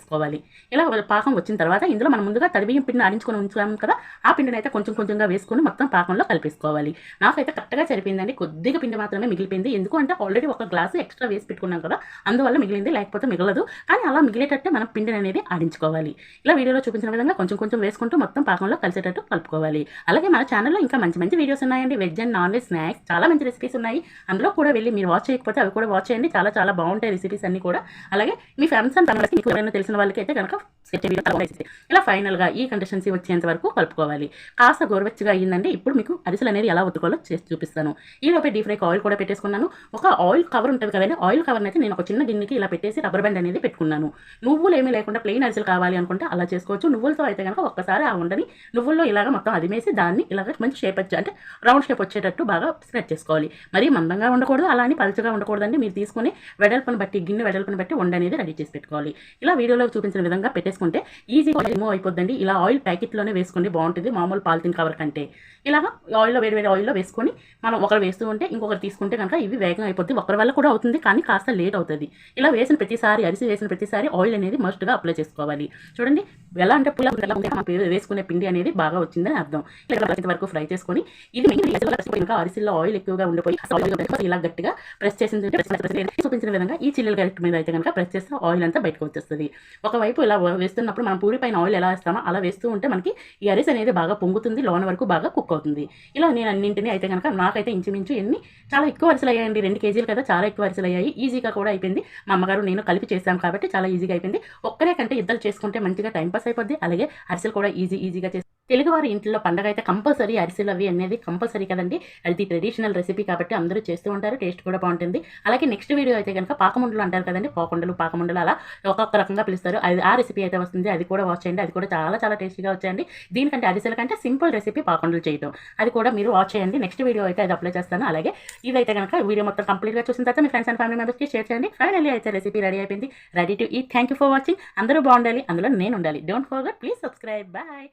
ఇలా పాకం వచ్చిన తర్వాత ఇందులో మనం ముందుగా తడిబియ్యం పిండిని ఆడించుకొని ఉంచుకున్నాం కదా ఆ పిండిని అయితే కొంచెం కొంచెంగా వేసుకొని మొత్తం పాకంలో కలిపేసుకోవాలి. నాకైతే కరెక్ట్గా సరిపోయిందండి. కొద్దిగా పిండి మాత్రమే మిగిలిపోయింది. ఎందుకు అంటే ఆల్రెడీ ఒక గ్లాసు ఎక్స్ట్రా వేసి పెట్టుకున్నాం కదా అందువల్ల మిగిలింది లేకపోతే మిగలదు. కానీ అలా మిగిలేటట్టే మనం పిండిని అనేది ఆడించుకోవాలి. ఇలా వీడియోలో చూపించిన విధంగా కొంచెం కొంచెం వేసుకుంటూ మొత్తం పాకంలో కలిసేటట్టు కలుపుకోవాలి. అలాగే మన ఛానల్లో ఇంకా మంచి మంచి వీడియోస్ ఉన్నాయండి. Veg and non veg snacks చాలా మంచి రెసిపీస్ ఉన్నాయి. అందులో కూడా వెళ్ళి మీరు వాచ్ చేయకపోతే అవి కూడా వాచ్ చేయండి. చాలా చాలా బాగుంటాయి రెసిపీస్ అన్ని కూడా. అలాగే మీ ఫ్రెండ్స్ అండ్ ఫ్యామిలీకి మీకు ఎవరైనా తెలిసిన వాళ్ళకి అయితే కనుక సెట్ వీడియో కలవాలి. ఇలా ఫైనల్గా ఈ కండిషన్సీ వచ్చేంత వరకు కలుపుకోవాలి. కాస్త గోరువెచ్చగా అయ్యిందంటే ఇప్పుడు మీకు అరిసెలు అనేది ఎలా ఉతుకోవాలో చేసి చూపిస్తాను. ఈ లోపే డీప్ ఫ్రైకి ఆయిల్ కూడా పెట్టేసుకున్నాను. ఒక ఆయిల్ కవర్ ఉంటుంది కదండి ఆయిల్ కవర్ అయితే నేను ఒక చిన్న గిన్నెకి ఇలా పెట్టేసి రబ్బర్ బ్యాండ్ అనేది పెట్టుకున్నాను. నువ్వులు ఏమీ లేకుండా ప్లెయిన్ అరిసెలు కావాలి అనుకుంటే అలా చేసుకోవచ్చు. నువ్వులతో అయితే కనుక ఒక్కసారి ఆ ఉండని నువ్వుల్లో ఇలాగ మొత్తం అదిమేసి దాన్ని ఇలాగ మంచి షేప్ వచ్చి అంటే రౌండ్ షేప్ వచ్చేటట్టు బాగా స్ప్రెడ్ చేసుకోవాలి. మరీ మందంగా ఉండకూడదు అలా అని పలుచగా ఉండకూడదండి. మీరు తీసుకుని వెడల్పును బట్టి గిన్నె వెడల్పును బట్టి వండ అనేది రెడీ చేసి పెట్టుకోవాలి. ఇలా వీడియోలో చూపించిన విధంగా పెట్టేసుకుంటే ఈజీగా రిమూవ్ అయిపోద్దండి. ఇలా ఆయిల్ ప్యాకెట్లోనే వేసుకోండి బాగుంటుంది. మామూలు పాలిథిన్ కవర్ కంటే. ఇలాగా ఆయిల్లో వేడి వేడి ఆయిల్లో వేసుకొని మనం ఒకరు వేస్తూ ఉంటే ఇంకొకరు తీసుకుంటే కనుక ఇవి వేగం అయిపోద్ది. ఒకరి వల్ల కూడా అవుతుంది కానీ కాస్త లేట్ అవుతుంది. ఇలా వేసిన ప్రతిసారి అరిసి వేసిన ప్రతిసారి ఆయిల్ అనేది మస్ట్గా అప్లై చేసుకోవాలి. చూడండి ఎలా అంటే పుల్ల ఉంది వేసుకునే పిండి అనేది బాగా వచ్చిందని అర్థం. ఇలా వరకు ఫ్రై చేసుకొని ఇది ఇంకా అరిసెల్లో ఆయిల్ ఎక్కువగా ఉండిపోయి ఇలా గట్టిగా ప్రెస్ చేసింది చూపించిన విధంగా ఈ చిల్లుల గరిట మీద అయితే కనుక ప్రెస్ చేస్తే ఆయిల్ అంతా బయటకు వచ్చేస్తుంది. ఒకవైపు ఇలా వేస్తున్నప్పుడు మనం పూరి పైన ఆయిల్ ఎలా వేస్తామో అలా వేస్తూ ఉంటే మనకి ఈ అరిసె అనేది బాగా పొంగుతుంది లోన వరకు బాగా కుక్ అవుతుంది ఇలా నేను అన్నింటినీ అయితే కనుక నాకైతే ఇంచుమించు ఎన్ని చాలా ఎక్కువ వరుసలు అయ్యాయండి రెండు కేజీలు కదా చాలా ఎక్కువ వరుసలు అయ్యాయి ఈజీగా కూడా అయిపోయింది. మా అమ్మగారు నేను కలిపి చేశాం కాబట్టి చాలా ఈజీగా అయిపోయింది. ఒక్కరే కంటే ఇద్దరు చేసుకుంటే మంచిగా టైం పాస్ అయిపోద్ది. అలాగే అరిసెలు కూడా ఈజీ ఈజీగా చేసి తెలుగువారి ఇంట్లో పండగ అయితే కంపల్సరీ అరిసెలు అవి అనేది కంపల్సరీ కదండి. అది ట్రెడిషనల్ రెసిపీ కాబట్టి అందరూ చేస్తూ ఉంటారు టేస్ట్ కూడా బాగుంటుంది. అలాగే నెక్స్ట్ వీడియో అయితే కనుక పాకముండలు అంటారు కదండి పాకుండలు పాకముండలు అలా ఒక్కొక్క రకంగా పిలుస్తారు. అది ఆ రెసిపీ అయితే వస్తుంది అది కూడా వాచ్ చేయండి అది కూడా చాలా చాలా టేస్టీగా వచ్చాయండి. దీనికంటే అరిసెల కంటే సింపుల్ రెసిపీ పాకుండలు చేయడం అది కూడా మీరు వాచ్ చేయండి. నెక్స్ట్ వీడియో అయితే అది అప్లై చేస్తాను. అలాగే ఇదైతే కనుక వీడియో మొత్తం కంప్లీట్గా చూసిన తర్వాత మీ ఫ్రెండ్స్ అండ్ ఫ్యామిలీ మెంబర్స్కి షేర్ చేయండి. ఫైనల్లీ అయితే రెసిపీ రెడీ అయిపోయింది రెడీ టు ఈ థ్యాంక్ యూ ఫర్ వాచింగ్ అందరూ బాగుండాలి అందులో నేను ఉండాలి. Don't forget please subscribe bye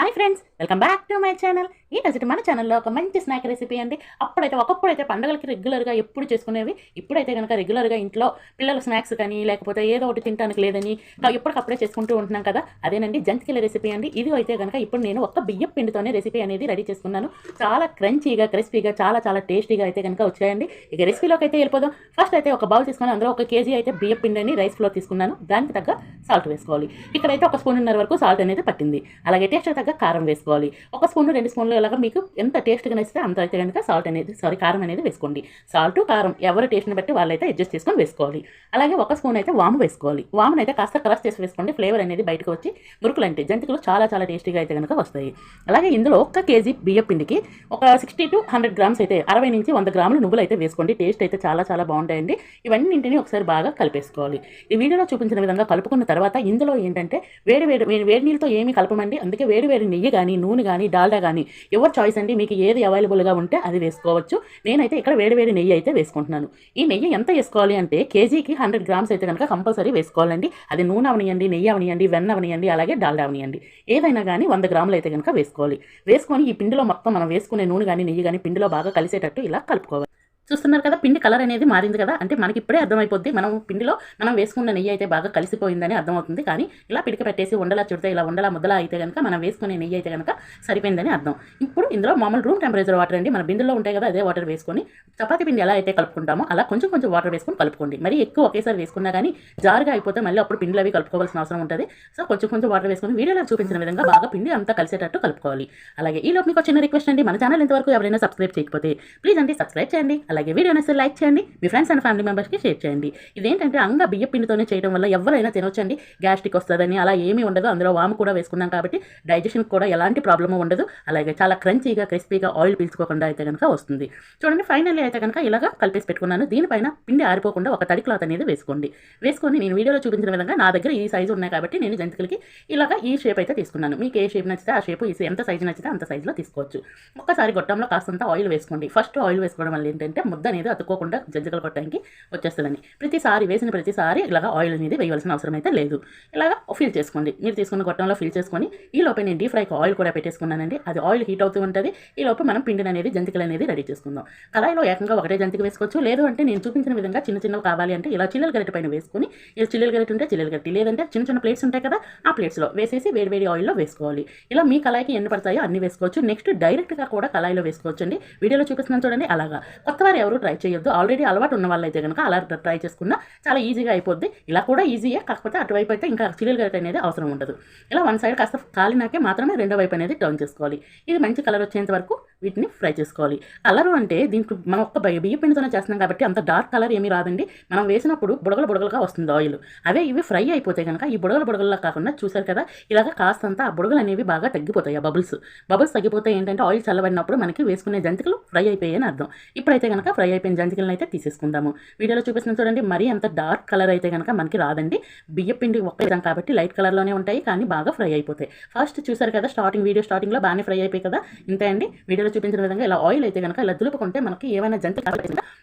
hi friends welcome back to my channel. ఈ రోజు మన ఛానల్లో ఒక మంచి స్నాక్ రెసిపీ అండి. అప్పుడైతే ఒకప్పుడైతే పండుగలకి రెగ్యులర్గా ఎప్పుడు చేసుకునేవి ఇప్పుడైతే కనుక రెగ్యులర్గా ఇంట్లో పిల్లల స్నాక్స్ కానీ లేకపోతే ఏదో ఒకటి తినడానికి లేదని ఎప్పటికప్పుడే చేసుకుంటూ ఉంటున్నాం కదా. అదేనండి జంతికల రెసిపీ అండి. ఇది అయితే కనుక ఇప్పుడు నేను ఒక బియ్యం పిండితోనే రెసిపీ అనేది రెడీ చేసుకున్నాను. చాలా క్రంచీగా క్రిస్పీగా చాలా చాలా టేస్టీగా అయితే కనుక వచ్చాయండి. ఇక రెసిపీలోకి అయితే వెళ్ళిపోదాం. ఫస్ట్ అయితే ఒక బౌల్ తీసుకుని అందులో ఒక కేజీ అయితే బియ్యం పిండిని రైస్ ఫ్లో తీసుకున్నాను. దానికి తగ్గ సాల్ట్ వేసుకోవాలి. ఇక్కడైతే ఒక స్పూన్ ఉన్నర వరకు సాల్ట్ అనేది పట్టింది. అలాగే టేస్ట్ తగ్గ కారం వేసుకోవాలి. ఒక స్పూన్ రెండు స్పూన్లు ఇలాగా మీకు ఎంత టేస్ట్గా నచ్చితే అంత అయితే కనుక సాల్ట్ అనేది సారీ కారం అనేది వేసుకోండి. సాల్ట్ కారం ఎవరి టేస్ట్ని బట్టి వాళ్ళైతే అడ్జస్ట్ చేసుకొని వేసుకోవాలి. అలాగే ఒక స్పూన్ అయితే వాము వేసుకోవాలి. వామును అయితే కాస్త క్రష్ చేసి వేసుకోండి. ఫ్లేవర్ అనేది బయటకు వచ్చి మురుకులు అంటే జంతికలు చాలా చాలా టేస్టీగా అయితే కనుక వస్తాయి. అలాగే ఇందులో ఒక్క కేజీ బియ్య పిండికి ఒక సిక్స్టీ టు హండ్రెడ్ గ్రామ్స్ అయితే అరవై నుంచి వంద గ్రాములు నువ్వులు అయితే వేసుకోండి. టేస్ట్ అయితే చాలా చాలా బాగుంటాయండి. ఇవన్నింటినీ ఒకసారి బాగా కలిపేసుకోవాలి. ఈ వీడియోలో చూపించిన విధంగా కలుపుకున్న తర్వాత ఇందులో ఏంటంటే వేడి వేడి వేడి వేడి నీళ్ళతో ఏమీ కలపమండి. అందుకే వేడి వేడి నెయ్యి కానీ నూనె కానీ డాల్డా కానీ ఎవరి చాయిస్ అండి? మీకు ఏది అవైలబుల్గా ఉంటే అది వేసుకోవచ్చు. నేనైతే ఇక్కడ వేడి వేడి నెయ్యి అయితే వేసుకుంటున్నాను. ఈ నెయ్యి ఎంత వేసుకోవాలి అంటే కేజీకి హండ్రెడ్ గ్రామ్స్ అయితే కనుక కంపల్సరీ వేసుకోవాలండి. అది నూనె అవనియండి నెయ్యి అవనియండి వెన్న అవనియండి అలాగే డాల్డా అవనియండి. ఏదైనా కానీ వంద గ్రాములు అయితే కనుక వేసుకోవాలి. వేసుకొని ఈ పిండిలో మొత్తం మనం వేసుకునే నూనె కానీ నెయ్యి కానీ పిండిలో బాగా కలిసేటట్టు ఇలా కలుపుకోవాలి. చూస్తున్నారు కదా పిండి కలర్ అనేది మారింది కదా అంటే మనకి ఇప్పుడే అర్థమైపోద్ది. మనం పిండిలో మనం వేసుకున్న నెయ్యి అయితే బాగా కలిసిపోయిందని అర్థమవుతుంది. కానీ ఇలా పిడిక పెట్టేసి ఉండలా చుడితే ఇలా ఉండలా ముద్దలా అయితే కనుక మనం వేసుకునే నెయ్యి అయితే కనుక సరిపోయిందని అర్థం. ఇప్పుడు ఇందులో మామూలు రూమ్ టెంపరేచర్ వాటర్ అండి. మన బిందులో ఉంటాయి కదా అదే వాటర్ వేసుకొని చపాతీ పిండి ఎలా అయితే కలుపుకుంటామో అలా కొంచెం కొంచెం వాటర్ వేసుకొని కలుపుకోండి. మరి ఎక్కువ ఒకేసారి వేసుకున్నా కానీ జారుగా అయిపోతే మళ్ళీ అప్పుడు పిండిలో అవి కలుపుకోవాల్సిన అవసరం ఉంటుంది. సో కొంచెం కొంచెం వాటర్ వేసుకొని వీడియోలో చూపించిన విధంగా బాగా పిండి అంతా కలిసేటట్టు కలుపుకోవాలి. అలాగే ఈ లోపు మీకు చిన్న రిక్వెస్ట్ అండి. మన ఛానల్ ఇంతవరకు ఎవరైనా సబ్స్క్రైబ్ చేయకపోతే ప్లీజ్ అండి సబ్స్క్రైబ్ చేయండి. అలాగే వీడియోని అసలు లైక్ చేయండి. మీ ఫ్రెండ్స్ అండ్ ఫ్యామిలీ మెంబర్స్కి షేర్ చేయండి. ఇదేంటంటే అంగా బియ్య పిండితోనే చేయడం వల్ల ఎవరైనా తినొచ్చండి. గ్యాస్ట్రిక్ వస్తుందని అలా ఏమీ ఉండదు. అందులో వాము కూడా వేసుకున్నాం కాబట్టి డైజెషన్ కూడా ఎలాంటి ప్రాబ్లమ్ ఉండదు. అలాగే చాలా క్రంచీగా క్రిస్పీగా ఆయిల్ పీల్చుకోకుండా అయితే కనుక వస్తుంది. చూడండి ఫైనల్లీ అయితే కనుక ఇలాగా కలిపేసి పెట్టుకున్నాను. దీనిపైన పిండి ఆరిపోకుండా ఒక తడి క్లాత్ అనేది వేసుకోండి. వేసుకొని నేను వీడియోలో చూపించిన విధంగా నా దగ్గర ఈ సైజు ఉన్నాయి కాబట్టి నేను జంతికలకి ఇలాగ ఈ షేప్ అయితే తీసుకున్నాను. మీకు ఏ షేప్ నచ్చితే ఆ షేప్ ఎంత సైజు నచ్చితే అంత సైజులో తీసుకోవచ్చు. ఒక్కసారి గొట్టంలో కాస్తంత ఆయిల్ వేసుకోండి. ఫస్ట్ ఆయిల్ వేసుకోవడం వల్ల ఏంటంటే ముద్ద అనేది అతుక్కోకుండా జంతికలు కొట్టడానికి వచ్చేస్తుందని ప్రతిసారి వేసిన ప్రతిసారి ఇలాగ ఆయిల్ అనేది వేయవలసిన అవసరం అయితే లేదు. ఇలాగ ఫిల్ చేసుకోండి. మీరు తీసుకున్న గొట్టంలో ఫిల్ చేసుకొని ఈ లోపల నేను డీప్ ఫ్రైకి ఆయిల్ కూడా పెట్టేసుకున్నానండి. అది ఆయిల్ హీట్ అవుతూ ఉంటుంది. ఈ లోపు మనం పిండిని అనేది జంతికలు అనేది రెడీ చేసుకుందాం. కళాయిలో ఏకంగా ఒకటే జంతిక వేసుకోవచ్చు. లేదు అంటే నేను చూపించిన విధంగా చిన్న చిన్నవి కావాలి అంటే ఇలా చిల్లల గరిట పైన వేసుకొని ఇలా చిల్లల గరిటె ఉంటే చిల్లల గరిటి. లేదంటే చిన్న చిన్న ప్లేట్స్ ఉంటాయి కదా ఆ ప్లేట్స్లో వేసేసి వేడి వేడి ఆయిల్లో వేసుకోవాలి. ఇలా మీ కళాయికి ఎన్ని పడతాయో అన్ని వేసుకోవచ్చు. నెక్స్ట్ డైరెక్ట్గా కూడా కళాయిలో వేసుకోవచ్చు అండి వీడియోలో చూపిస్తున్నాను చూడండి. అలాగా. కొత్త ఎవరు ట్రై చేయొద్దు. ఆల్రెడీ అలవాటు ఉన్న వాళ్ళైతే కనుక అలా ట్రై చేసుకున్నా చాలా ఈజీగా అయిపోద్ది. ఇలా కూడా ఈజీయే కాకపోతే అటువైపు అయితే ఇంకా చిల్లల గరిటె అనేది అవసరం ఉండదు. ఇలా వన్ సైడ్ కాస్త కాలినాకే మాత్రమే రెండో వైపు అనేది టర్న్ చేసుకోవాలి. ఇది మంచి కలర్ వచ్చేంత వరకు వీటిని ఫ్రై చేసుకోవాలి. కలర్ అంటే దీనికి మనం ఒక్క బి- బియ్య పిండితోనే చేస్తున్నాం కాబట్టి అంత డార్క్ కలర్ ఏమీ రాదండి. మనం వేసినప్పుడు బుడగలు బుడగలుగా వస్తుంది ఆయిల్ అవే ఇవి ఫ్రై అయిపోతే కనుక ఈ బుడగలు బుడగల్లా కాకుండా చూసారు కదా ఇలాగ కాస్తంత ఆ బుడగలు అనేవి బాగా తగ్గిపోతాయి ఆ బబుల్స్. బబుల్స్ తగ్గిపోతే ఏంటంటే ఆయిల్ చల్లబడినప్పుడు మనకి వేసుకునే జంతికలు ఫ్రై అయిపోయాయని అర్థం. ఇప్పుడైతే కనుక ఫ్రై అయిపోయిన జంతికలను అయితే తీసేసుకుందాము. వీడియోలో చూపిస్తున్న చూడండి మరీ అంత డార్క్ కలర్ అయితే కనుక మనకి రాదండి. బియ్య పిండి ఒక్క విధం కాబట్టి లైట్ కలర్లోనే ఉంటాయి కానీ బాగా ఫ్రై అయిపోతాయి. ఫస్ట్ చూసారు కదా స్టార్టింగ్ వీడియో స్టార్టింగ్లో బాగానే ఫ్రై అయిపోయి కదా. ఇంతే అండి. వీడియోలో చూపించిన విధంగా ఇలా ఆయిల్ అయితే కనుక ఇలా దులుపుకుంటే మనకి ఏమైనా జంతు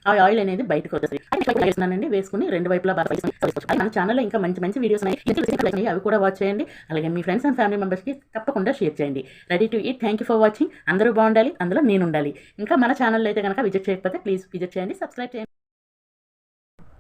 ఆ ఆయిల్ అనేది బయటకు వస్తుంది వేసుకుని రెండు వైపులా బాగా మన ఛానల్లో ఇంకా మంచి మంచి వీడియోస్ ఉన్నాయి. అవి కూడా వాచ్ చేయండి. అలాగే మీ ఫ్రెండ్స్ అండ్ ఫ్యామిలీ మెంబర్స్కి తప్పకుండా షేర్ చేయండి. Ready to eat thank you for watching అందరూ బాగుండాలి అందులో నేను ఉండాలి. ఇంకా మన ఛానల్లో అయితే కనుక విజిట్ చేయకపోతే ప్లీజ్ విజిట్ చేయండి సబ్స్క్రైబ్ చేయండి.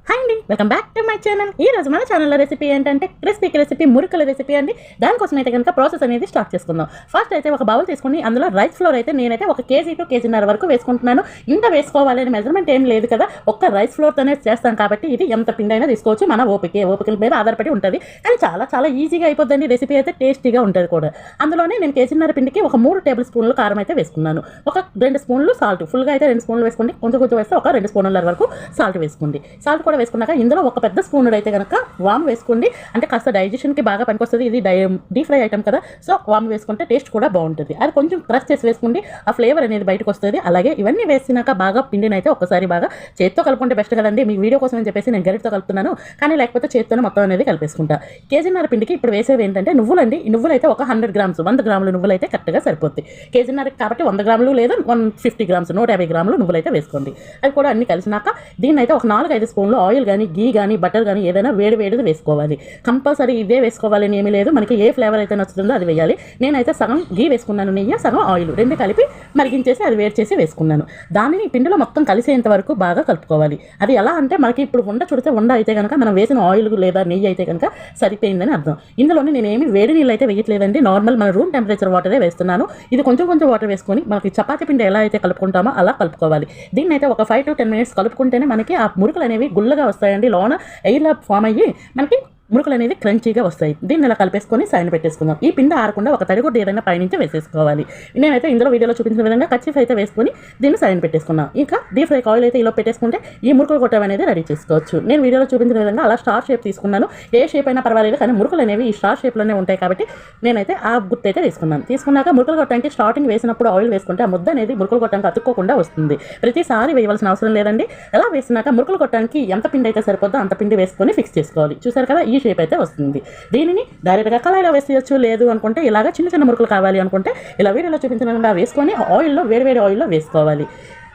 హాయ్ అండి welcome back to my channel ఈ రోజు మన ఛానల్లో రెసిపీ ఏంటంటే క్రిస్పీకి రెసిపీ మురుకుల రెసిపీ అండి. దానికోసం అయితే కనుక ప్రాసెస్ అనేది స్టార్ట్ చేసుకుందాం. ఫస్ట్ అయితే ఒక బౌల్ తీసుకుని అందులో రైస్ ఫ్లోర్ అయితే నేనైతే ఒక కేజీ టు కేజీన్నర వరకు వేసుకుంటున్నాను. ఇంత వేసుకోవాలని మెజర్మెంట్ ఏం లేదు కదా. ఒక్క రైస్ ఫ్లోర్తోనే చేస్తాం కాబట్టి ఇది ఎంత పిండి అయినా తీసుకోవచ్చు. మన ఓపిక ఓపికల మీద ఆధారపడి ఉంటుంది. కానీ చాలా చాలా ఈజీగా అయిపోద్దండి. రెసిపీ అయితే టేస్టీగా ఉంటుంది కూడా. అందులోనే నేను కేజీన్నర పిండికి ఒక మూడు టేబుల్ స్పూన్లు కారం అయితే వేసుకున్నాను. ఒక రెండు స్పూన్లు సాల్ట్ ఫుల్గా అయితే రెండు స్పూన్లు వేసుకోండి. కొంచెం కొంచెం వేస్తే ఒక రెండు స్పూన్ల వరకు సాల్ట్ వేసుకోండి. సాల్ట్ కూడా వేసుకున్నాక ఇందులో ఒక పెద్ద స్పూన్ అయితే కనుక వామ్ వేసుకోండి. అంటే కాస్త డైజెషన్కి బాగా పనికొస్తుంది. ఇది డై డీప్ ఫ్రై ఐటమ్ కదా. సో వామ్ వేసుకుంటే టేస్ట్ కూడా బాగుంటుంది. అది కొంచెం క్రష్ చేసి వేసుకోండి. ఆ ఫ్లేవర్ అనేది బయటకు వస్తుంది అలాగే ఇవన్నీ వేసినాక బాగా పిండిని అయితే ఒకసారి బాగా చేత్తో కలుపుకుంటే బెస్ట్ కదండి. మీ వీడియో కోసం అని చెప్పేసి నేను గరిటతో కలుపుతున్నాను. కానీ లేకపోతే చేత్తోనే మొత్తం అనేది కలిపేసుకుంటా. కేజీన్నర పిండికి ఇప్పుడు వేసేవి ఏంటంటే నువ్వులండి. ఈ అయితే ఒక హండ్రెడ్ గ్రామ్స్ వంద గ్రాములు నువ్వులైతే అయితే కరెక్ట్గా సరిపోద్ది. కేజీన్నర కాబట్టి వంద గ్రాములు లేదా వన్ ఫిఫ్టీ గ్రామ్స్ నూట యాభై గ్రాములు నువ్వులైతే అయితే వేసుకోండి. అది కూడా అన్ని కలిసినాక దీన్ని అయితే ఒక నాలుగు ఐదు స్పూన్లు ఆయిల్ కానీ గీ కానీ బటర్ కానీ ఏదైనా వేడి వేడిది వేసుకోవాలి. కంపల్సరీ ఇదే వేసుకోవాలని ఏమీ లేదు. మనకి ఏ ఫ్లేవర్ అయితే నచ్చుతుందో అది వేయాలి. నేనైతే సగం గీ వేసుకున్నాను నెయ్యి సగం ఆయిల్ రెండు కలిపి మరిగించేసి అది వేడి చేసి వేసుకున్నాను. దానిని పిండిలో మొత్తం కలిసేంత వరకు బాగా కలుపుకోవాలి. అది ఎలా అంటే మనకి ఇప్పుడు ఉండ చుడితే ఉండ అయితే కనుక మనం వేసిన ఆయిల్ లేదా నెయ్యి అయితే కనుక సరిపోయిందని అర్థం. ఇందులోనే నేను ఏమి వేడి నీళ్ళు అయితే వేయట్లేదండి. నార్మల్ మన రూమ్ టెంపరేచర్ వాటరే వేస్తున్నాను. ఇది కొంచెం కొంచెం వాటర్ వేసుకొని మనకి చపాతీ పిండి ఎలా అయితే కలుపుకుంటామో అలా కలుపుకోవాలి. దీన్ని అయితే ఒక ఫైవ్ టు టెన్ మినిట్స్ కలుపుకుంటేనే మనకి ఆ మురుకులు అనేవి గుల్లగా వస్తాయండి లోన ఎయిర్లా ఫామ్ అయ్యి మనకి మురుకులు అనేది క్రంచీగా వస్తాయి. దీన్ని ఇలా కలిపేసుకొని సైన్ పెట్టేసుకుందాం. ఈ పిండి ఆరకుండా ఒక తడిగుడ్డ ఏదైనా పైనుంచి వేసేసుకోవాలి. నేనైతే ఇందులో వీడియోలో చూపించిన విధంగా కచ్చిఫ్ అయితే వేసుకొని దీన్ని సైన్ పెట్టేసుకున్నాం. ఇంకా డీప్ ఫ్రై ఆయిల్ అయితే ఇలా పెట్టేసుకుంటే ఈ మురుకులు కొట్టడం అనేది రెడీ చేసుకోవచ్చు. నేను వీడియోలో చూపించిన విధంగా అలా స్టార్ షేప్ తీసుకున్నాను. ఏ షేప్ అయినా పర్వాలేదు కానీ మురుకులు అనేవి ఈ స్టార్ షేప్లోనే ఉంటాయి కాబట్టి నేనైతే ఆ గుర్తు అయితే తీసుకున్నాను. తీసుకున్నాక మురుకులు కొట్టడానికి స్టార్టింగ్ వేసినప్పుడు ఆయిల్ వేసుకుంటే ఆ ముద్ద అనేది మురుకులు కొట్టడానికి అతుక్కోకుండా వస్తుంది. ప్రతిసారి వేయవలసిన అవసరం లేదండి. ఎలా వేసినాక మురుకులు కొట్టడానికి ఎంత పిండి అయితే సరిపోద్దో అంత పిండి వేసుకొని ఫిక్స్ చేసుకోవాలి. చూసారు కదా? ఈ షేప్ అయితే వస్తుంది. దీనిని డైరెక్ట్గా కళాయిలో వేసేయచ్చు లేదు అనుకుంటే ఇలాగ చిన్న చిన్న మురుకులు కావాలి అనుకుంటే ఇలా వీడియోలో చూపించకుండా వేసుకొని ఆయిల్లో వేడివేడి ఆయిల్లో వేసుకోవాలి.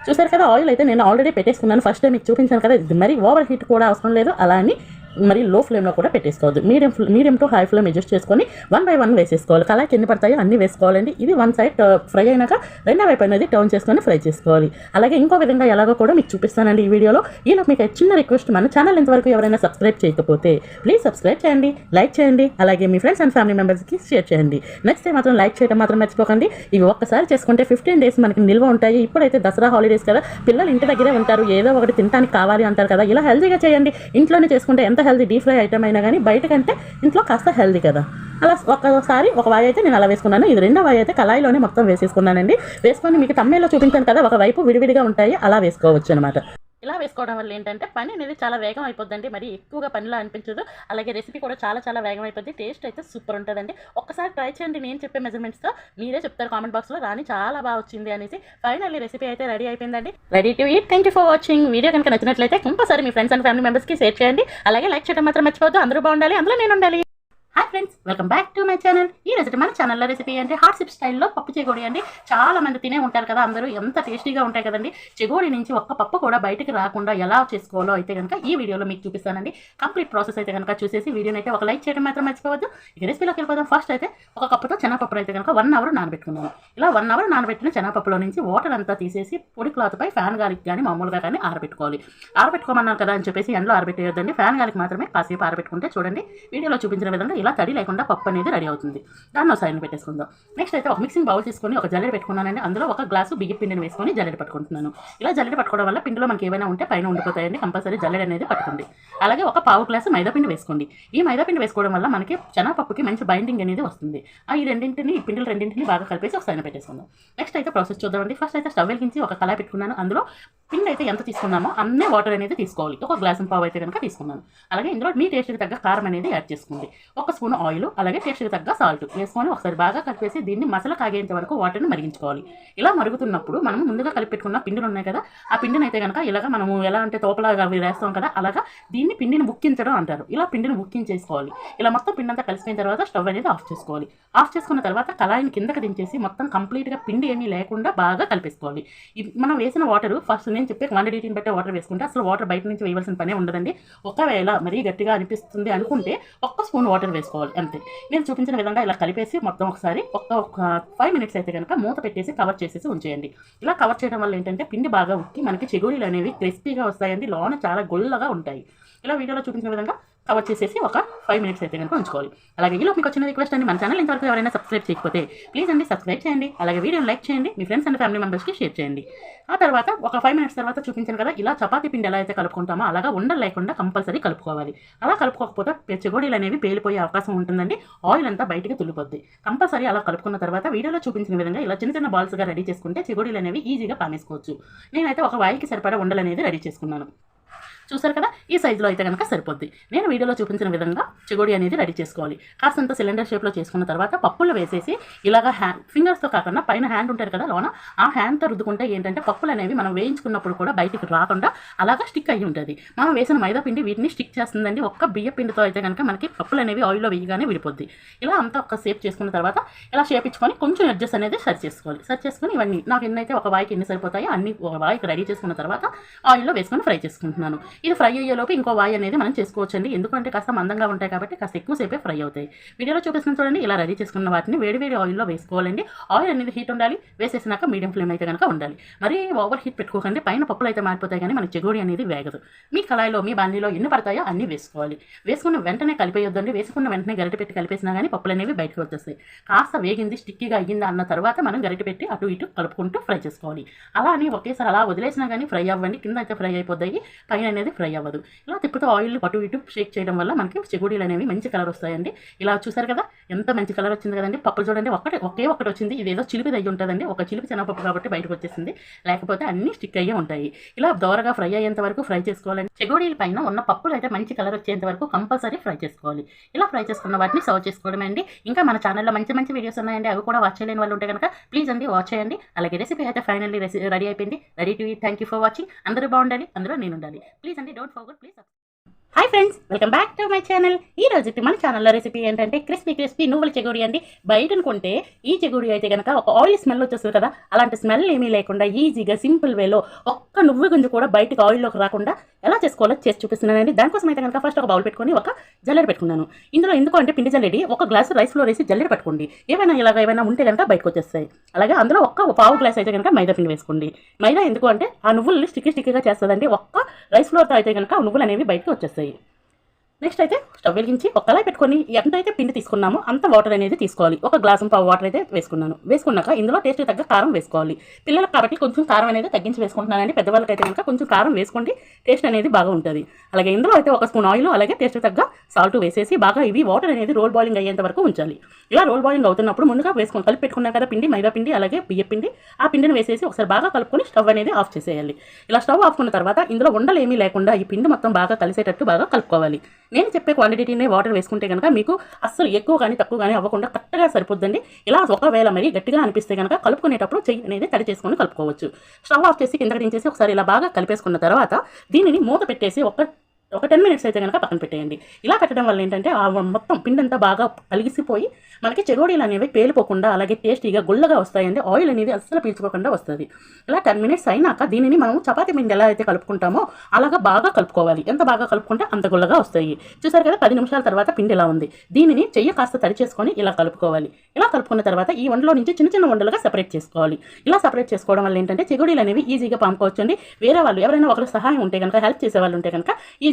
చూసారు కదా ఆయిల్ అయితే నేను ఆల్రెడీ పెట్టేసుకున్నాను. ఫస్ట్ టైం మీకు చూపించాను కదా ఇది మరి ఓవర్ హీట్ కూడా అవసరం లేదు. అలా అని మరి లో ఫ్లేమ్లో కూడా పెట్టేసుకోవద్దు. Medium medium to high flame adjust చేసుకొని వన్ బై వన్ వేసేసుకోవాలి. కళాయికి ఎన్ని పడతాయో అన్ని వేసుకోవాలండి. ఇది వన్ సైడ్ ఫ్రై అయినాక రెండో వైపు అనేది టర్న్ చేసుకొని ఫ్రై చేసుకోవాలి. అలాగే ఇంకో విధంగా ఎలాగో కూడా మీకు చూపిస్తానండి ఈ వీడియోలో. ఈలో మీకు చిన్న రిక్వెస్ట్ మన ఛానల్ ఇంతవరకు ఎవరైనా సబ్స్క్రైబ్ చేయకపోతే ప్లీజ్ సబ్స్క్రైబ్ చేయండి లైక్ చేయండి అలాగే మీ ఫ్రెండ్స్ అండ్ ఫ్యామిలీ మెంబర్స్కి షేర్ చేయండి. నెక్స్ట్ మాత్రం లైక్ చేయడం మాత్రం మర్చిపోకండి. ఇవి ఒక్కసారి చేసుకుంటే ఫిఫ్టీన్ డేస్ మనకి నిల్వ ఉంటాయి. ఇప్పుడైతే దసరా హాలిడేస్ కదా పిల్లలు ఇంటి దగ్గరే ఉంటారు. ఏదో ఒకటి తినడానికి కావాలి అంటారు కదా. ఇలా హెల్తీగా చేయండి. ఇంట్లోనే చేసుకుంటే ఎంత హెల్దీ డీప్ ఫ్రై ఐటమ్ అయినా కానీ బయట కంటే ఇంట్లో కాస్త హెల్దీ కదా. అలా ఒకసారి ఒక వాయి అయితే నేను అలా వేసుకున్నాను. ఇది రెండో వాయి అయితే కళాయిలోనే మొత్తం వేసేసుకున్నానండి. వేసుకొని మీకు తమ్మేలో చూపించాను కదా ఒక వైపు విడివిడిగా ఉంటాయి అలా వేసుకోవచ్చు అనమాట ఇలా వేసుకోవడం వల్ల ఏంటంటే పని అనేది చాలా వేగం అయిపోద్దండి. మరి ఎక్కువగా పనిలా అనిపించదు. అలాగే రెసిపీ కూడా చాలా చాలా వేగం అయిపోద్ది. టేస్ట్ అయితే సూపర్ ఉంటుందండి. ఒక్కసారి ట్రై చేయండి. నేను చెప్పే మెజర్మెంట్స్తో మీరే చెప్తారు కామెంట్ బాక్స్లో రాని చాలా బాగా వచ్చింది అనేసి ఫైనల్లీ రెసిపీ అయితే రెడీ అయిపోయిందండి. Ready to eat thank you for watching video కనుక నచ్చినట్లయితే కంపల్సరీ మీ ఫ్రెండ్స్ అండ్ ఫ్యామిలీ మెంబర్స్కి షేర్ చేయండి. అలాగే లైక్ చేయడం మాత్రం మర్చిపోవద్దు. అందరూ బాగుండాలి. అందులో నేను ఉండాలి. Hi friends welcome back to my channel ఈ రోజు మన ఛానల్లో రెసిపీ అంటే హాట్ సిప్ స్టైల్లో పప్పు చెగోడి అండి. చాలా మంది తినే ఉంటారు కదా అందరూ ఎంత టేస్టీగా ఉంటాయి కదండి. చెగోడి నుంచి ఒక్క పప్పు కూడా బయటికి రాకుండా ఎలా చేసుకోవాలో అయితే కనుక ఈ వీడియోలో మీకు చూపిస్తానండి. కంప్లీట్ ప్రాసెస్ అయితే కనుక చూసేసి వీడియోని అయితే ఒక లైక్ చేయడం మాత్రం మర్చిపోవద్దు. ఇక రెసిపీలోకి వెళ్ళిపోదాం. ఫస్ట్ అయితే ఒక కప్పుతో శనగపప్పు అయితే కనుక వన్ అవర్ నానబెట్టుకున్నాను ఇలా వన్ అవర్ నానబెట్టిన చెనపప్పులో నుంచి వాటర్ అంతా తీసేసి పొడి క్లాత్పై ఫ్యాన్ గాలికి కానీ మామూలుగా కానీ ఆరబెట్టుకోవాలి. ఆరబెట్టుకోమన్నాను కదా అని చెప్పేసి ఎండలో ఆరబెట్టేయొద్దండి. ఫ్యాన్ గాలికి మాత్రమే కాసేపు ఆరబెట్టుకుంటే చూడండి. వీడియోలో చూపించిన విధంగా ఇలా తడి లేకుండా పప్పు అనేది రెడీ అవుతుంది. దాన్ని సైడ్ పెట్టేసుకుందాం. నెక్స్ట్ అయితే ఒక మిక్సింగ్ బౌల్ తీసుకొని ఒక జల్లెడ పెట్టుకున్నానండి. అందులో ఒక గ్లాసు బియ్య పిండిని వేసుకొని జల్లెడ పట్టుకుంటున్నాను. ఇలా జల్లెడ పట్టుకోవడం వల్ల పిండిలో మనకి ఏమైనా ఉంటే పైన ఉండిపోతాయండి. కంపల్సరీ జల్లెడ అనేది పట్టుకోండి. అలాగే ఒక పావు గ్లాసు మైదా పిండి వేసుకోండి. ఈ మైదాపిండి వేసుకోవడం వల్ల మనకి శనగపప్పుకి మంచి బైండింగ్ అనేది వస్తుంది. ఆ ఈ రెండింటిని ఈ పిండిలు రెండింటిని బాగా కలిపేసి ఒక సైడ్ పెట్టేసుకుందాం. నెక్స్ట్ అయితే ప్రాసెస్ చూద్దామండి. ఫస్ట్ అయితే స్టవ్ వెలిగించి ఒక కళాయి పెట్టుకున్నాను. అందులో పిండి అయితే ఎంత తీసుకున్నామో అన్నీ వాటర్ అనేది తీసుకోవాలి. ఒక గ్లాస్ పావు అయితే కనుక తీసుకున్నాను. అలాగే ఇందులో మీ టేస్ట్కి తగ్గ కారం అనేది యాడ్ చేసుకోండి. ఒక స్పూన్ ఆయిల్ అలాగే టేస్ట్కి తగ్గ సాల్ట్ వేసుకొని ఒకసారి బాగా కలిపేసి దీన్ని మసాలా కాగేంత వరకు వాటర్ని మరిగించుకోవాలి. ఇలా మరుగుతున్నప్పుడు మనం ముందుగా కలిపి పెట్టుకున్న పిండిలు ఉన్నాయి కదా ఆ పిండిని అయితే కనుక ఇలాగ మనము ఎలా అంటే తోపలాగా వేస్తాం కదా అలాగా దీన్ని పిండిని బుక్కించడం అంటారు. ఇలా పిండిని బుక్కించేసుకోవాలి ఇలా మొత్తం పిండి అంతా కలిసిపోయిన తర్వాత స్టవ్ అనేది ఆఫ్ చేసుకోవాలి. ఆఫ్ చేసుకున్న తర్వాత కళాయిని కిందకి దించేసి మొత్తం కంప్లీట్గా పిండి ఏమీ లేకుండా బాగా కలిపేసుకోవాలి. మనం వేసిన వాటర్ ఫస్ట్ నేను చెప్పే క్వాంటిటీని బట్టి వాటర్ వేసుకుంటే అసలు వాటర్ బయట నుంచి వేయవలసిన పనే ఉండదండి. ఒకవేళ మరీ గట్టిగా అనిపిస్తుంది అనుకుంటే ఒక్క స్పూన్ వాటర్ వేసుకోవాలి అంతే. నేను చూపించిన విధంగా ఇలా కలిపేసి మొత్తం ఒకసారి ఒక్క ఒక ఫైవ్ మినిట్స్ అయితే కనుక మూత పెట్టేసి కవర్ చేసేసి ఉంచేయండి. ఇలా కవర్ చేయడం వల్ల ఏంటంటే పిండి బాగా ఉక్కి మనకి చెగుడీలు అనేవి క్రిస్పీగా వస్తాయండి లోన చాలా గొల్లగా ఉంటాయి. ఇలా వీడియోలో చూపించిన విధంగా కవర్ చేసేసి ఒక ఫైవ్ మినిట్స్ అయితే కనుక ఉంచుకోవాలి. అలాగే వీళ్ళు మీకు వచ్చిన రిక్వెస్ట్ అండి మన ఛానల్ ఇంతవరకు ఎవరైనా సబ్స్క్రైబ్ చేయకపోతే ప్లీజ్ అండి సబ్స్క్రైబ్ చేయండి. అలాగే వీడియోని లైక్ చేయండి మీ ఫ్రెండ్స్ అండ్ ఫ్యామిలీ మెంబర్స్కి షేర్ చేయండి. ఆ తర్వాత ఒక ఫైవ్ మినిట్స్ తర్వాత చూపించాను కదా ఇలా చపాతీ పిండి ఎలా అయితే కలుపుకుంటామో అలాగా ఉండలు లేకుండా కంపల్సరీ కలుపుకోవాలి. అలా కలుపుకోకపోతే చెగోడీలు అనేవి పేలిపోయే అవకాశం ఉంటుందండి ఆయిల్ అంతా బయటకు తులిపోద్ది కంపల్సరీ అలా కలుపుకున్న తర్వాత వీడియోలో చూపించిన విధంగా ఇలా చిన్న చిన్న బాల్స్గా రెడీ చేసుకుంటే చెగోడీలు అనేవి ఈజీగా పామేసుకోవచ్చు. నేనైతే ఒక వాయికి సరిపడా ఉండలు అనేది రెడీ చేసుకున్నాను. చూసారు కదా? ఈ సైజులో అయితే కనుక సరిపోద్ది. నేను వీడియోలో చూపించిన విధంగా చెగోడి అనేది రెడీ చేసుకోవాలి. కాస్తంత సిలిండర్ షేప్లో చేసుకున్న తర్వాత పప్పులు వేసేసి ఇలాగ హ్యాండ్ ఫింగర్స్తో కాకుండా పైన హ్యాండ్ ఉంటుంది కదా లోన ఆ హ్యాండ్తో రుద్దుకుంటే ఏంటంటే పప్పులు అనేవి మనం వేయించుకున్నప్పుడు కూడా బయటికి రాకుండా అలాగా స్టిక్ అయ్యి ఉంటుంది. మనం వేసిన మైదా పిండి వీటిని స్టిక్ చేస్తుందండి. ఒక్క బియ్య పిండితో అయితే కనుక మనకి పప్పులు అనేవి ఆయిల్లో వేయగానే విడిపోద్ది. ఇలా అంతా ఒక షేప్ చేసుకున్న తర్వాత ఇలా షేప్ ఇచ్చుకొని కొంచెం అడ్జస్ట్ అనేది సరి చేసుకోవాలి. సరి చేసుకొని ఇవన్నీ నాకు ఎన్నైతే ఒక వాయికి ఎన్ని సరిపోతాయో అన్ని ఒక వాయికి రెడీ చేసుకున్న తర్వాత ఆయిల్లో వేసుకొని ఫ్రై చేసుకుంటున్నాను. ఇది ఫ్రై అయ్యేలోపు ఇంకో వాయి అనేది మనం చేసుకోవచ్చండి. ఎందుకంటే కాస్త మందంగా ఉంటాయి కాబట్టి కాస్త ఎక్కువసేపే ఫ్రై అవుతాయి. వీడియోలో చూపిస్తున్న చూడండి ఇలా రెడీ చేసుకున్న వాటిని వేడివేడి ఆయిల్లో వేసుకోవాలండి. ఆయిల్ అనేది హీట్ ఉండాలి వేసేసినాక మీడియం ఫ్లేమ్ అయితే కనుక ఉండాలి. మరి ఓవర్ హీట్ పెట్టుకోకండి పైన పప్పులు అయితే మారిపోతాయి కానీ మనకి చెగుడి అనేది వేగదు. మీ కళాయిలో మీ బాండీలో ఎన్ని పడతాయో అన్ని వేసుకోవాలి. వేసుకున్న వెంటనే కలిపేయొద్దండి. వేసుకున్న వెంటనే గరిటె పెట్టి కలిపేసినా కానీ పప్పులు అనేవి బయటకు వచ్చేస్తాయి. కాస్త వేగింది స్టిక్కీగా అయ్యింది అన్న తర్వాత మనం గరిటె పెట్టి అటు ఇటు కలుపుకుంటూ ఫ్రై చేసుకోవాలి. అలా అని ఒకేసారి అలా వదిలేసినా కానీ ఫ్రై అవ్వండి కింద అయితే ఫ్రై అయిపోతాయి. పైన అనేది ఫ్రై అవ్వదు. ఇలా తిప్పుతూ ఆయిల్ అటు ఇటు షేక్ చేయడం వల్ల మనకి చెగుడీలు అనేవి మంచి కలర్ వస్తాయండి. ఇలా చూసారు కదా ఎంత మంచి కలర్ వచ్చింది కదండి. పప్పులు చూడండి ఒక్కటే ఒకే ఒకటి వచ్చింది. ఇదేదో చిలిపి అయ్యి ఉంటుందండి. ఒక చిలిపి శనగపప్పు కాబట్టి బయటకు వచ్చేసింది. లేకపోతే అన్ని స్టిక్ అయ్యే ఉంటాయి. ఇలా దోరగా ఫ్రై అయ్యేంత వరకు ఫ్రై చేసుకోవాలండి. చెగోడీల పైన ఉన్న పప్పులు అయితే మంచి కలర్ వచ్చేంత వరకు కంపల్సరీ ఫ్రై చేసుకోవాలి. ఇలా ఫ్రై చేసుకున్న వాటిని సర్వ్ చేసుకోవడమే అండి. ఇంకా మన ఛానల్లో మంచి మంచి వీడియోస్ ఉన్నాయండి. అవి కూడా వాచ్ చేయలేని వాళ్ళు ఉంటే కనుక ప్లీజ్ అండి వాచ్ చేయండి. అలాగే రెసిపీ అయితే ఫైనల్లీ రెడీ అయిపోయింది. Ready to thank you for watching. అందరూ బాగుండాలి. అందులో నేను ఉండాలి ప్లీజ్ అండి don't forget please hi friends welcome back to my channel ఈ రోజుకి మన ఛానల్లో రెసిపీ ఏంటంటే క్రిస్పీ క్రిస్పీ నువ్వుల చెగుడి అండి. బయట అనుకుంటే ఈ చెగుడి అయితే కనుక ఒక ఆయిల్ స్మెల్ వచ్చేస్తుంది కదా. అలాంటి స్మెల్ ఏమీ లేకుండా ఈజీగా సింపుల్ వేలో ఒక్క నువ్వు గుంజు కూడా బయటకు ఆయిల్లోకి రాకుండా ఎలా చేసుకోవాలో చేసి చూపిస్తున్నానండి. దానికోసం అయితే కనుక ఫస్ట్ ఒక బౌల్ పెట్టుకొని ఒక జల్లెడ పెట్టుకున్నాను. ఇందులో ఎందుకు అంటే పిండి జల్లెడి ఒక గ్లాస్ రైస్లో వేసి జల్లెడ పెట్టుకోండి. ఏమైనా ఇలాగ ఏమైనా ఉంటే కనుక బయటకు వచ్చేస్తాయి. అలాగే అందులో ఒక్క పావు గ్లాస్ అయితే కనుక మైదా పిండి వేసుకోండి. మైదా ఎందుకు అంటే ఆ నువ్వులు స్టిక్కీ స్టిక్కీగా చేస్తుందండి. ఒక్క రైస్ ఫ్లోర్తో అయితే కనుక నువ్వులు అనేవి బయటకు వచ్చేస్తాయి. state. నెక్స్ట్ అయితే స్టవ్ వెలిగించి ఒక కళాయి పెట్టుకొని ఎంత అయితే పిండి తీసుకున్నామో. అంత వాటర్ అనేది తీసుకోవాలి. ఒక గ్లాసు పావు వాటర్ అయితే వేసుకున్నాను. వేసుకున్నాక ఇందులో టేస్ట్ తగ్గ కారం వేసుకోవాలి. పిల్లలకు కాబట్టి కొంచెం కారం అనేది తగ్గించి వేసుకుంటున్నానండి. పెద్దవాళ్ళకి అయితే కనుక కొంచెం కారం వేసుకోండి. టేస్ట్ అనేది బాగా ఉంటుంది. అలాగే ఇందులో అయితే ఒక స్పూన్ ఆయిల్ అలాగే టేస్ట్ తగ్గ సాల్ట్ వేసేసి బాగా ఇవి వాటర్ అనేది రోల్ బాయిలింగ్ అయ్యేంత వరకు ఉంచాలి. ఇలా రోల్ బాయిలింగ్ అవుతున్నప్పుడు ముందుగా వేసుకొని కలిపి పెట్టుకున్నాం కదా పిండి మైదా పిండి అలాగే బియ్య పిండి. ఆ పిండిని వేసేసి ఒకసారి బాగా కలుపుకొని స్టవ్ అనేది ఆఫ్ చేసేయాలి. ఇలా స్టవ్ ఆఫ్కున్న తర్వాత ఇందులో ఉండలు ఏమీ లేకుండా ఈ పిండి మొత్తం బాగా కలిసేటట్టు బాగా కలుపుకోవాలి. నేను చెప్పే క్వాంటిటీనే వాటర్ వేసుకుంటే కనుక మీకు అస్సలు ఎక్కువ కానీ తక్కువ కానీ అవ్వకుండా కరెక్ట్గా సరిపోద్దండి. ఇలా ఒకవేళ మరి గట్టిగా అనిపిస్తే కనుక కలుపుకునేటప్పుడు చెయ్యి అనేది తడి చేసుకొని కలుపుకోవచ్చు. స్టవ్ ఆఫ్ చేసి కిందకి దించేసి ఒకసారి ఇలా బాగా కలిపేసుకున్న తర్వాత దీనిని మూత పెట్టేసి ఒక ఒక టెన్ మినిట్స్ అయితే కనుక పక్కన పెట్టేయండి. ఇలా పెట్టడం వల్ల ఏంటంటే ఆ మొత్తం పిండి అంతా బాగా కలిసిపోయి మనకి చెగోడీలు అనేవి పేలిపోకుండా అలాగే టేస్టీగా గుల్లగా వస్తాయండి. ఆయిల్ అనేది అస్సలు పీల్చుకోకుండా వస్తుంది. ఇలా టెన్ మినిట్స్ అయినాక దీనిని మనం చపాతీ పిండి ఎలా అయితే కలుపుకుంటామో అలాగా బాగా కలుపుకోవాలి. ఎంత బాగా కలుపుకుంటే అంత గుల్లగా వస్తాయి. చూసారు కదా పది నిమిషాల తర్వాత పిండి ఇలా ఉంది. దీనిని చెయ్యి కాస్త తడి చేసుకొని ఇలా కలుపుకోవాలి. ఇలా కలుపుకున్న తర్వాత ఈ వండలో నుంచి చిన్న చిన్న వండలుగా సెపరేట్ చేసుకోవాలి. ఇలా సెపరేట్ చేసుకోవడం వల్ల ఏంటంటే చెగుడీలు అనేవి ఈజీగా పంపుకోవచ్చండి వేరే వాళ్ళు ఎవరైనా ఒకరు సహాయం ఉంటే కనుక హెల్ప్ చేసే వాళ్ళు ఉంటే కనుక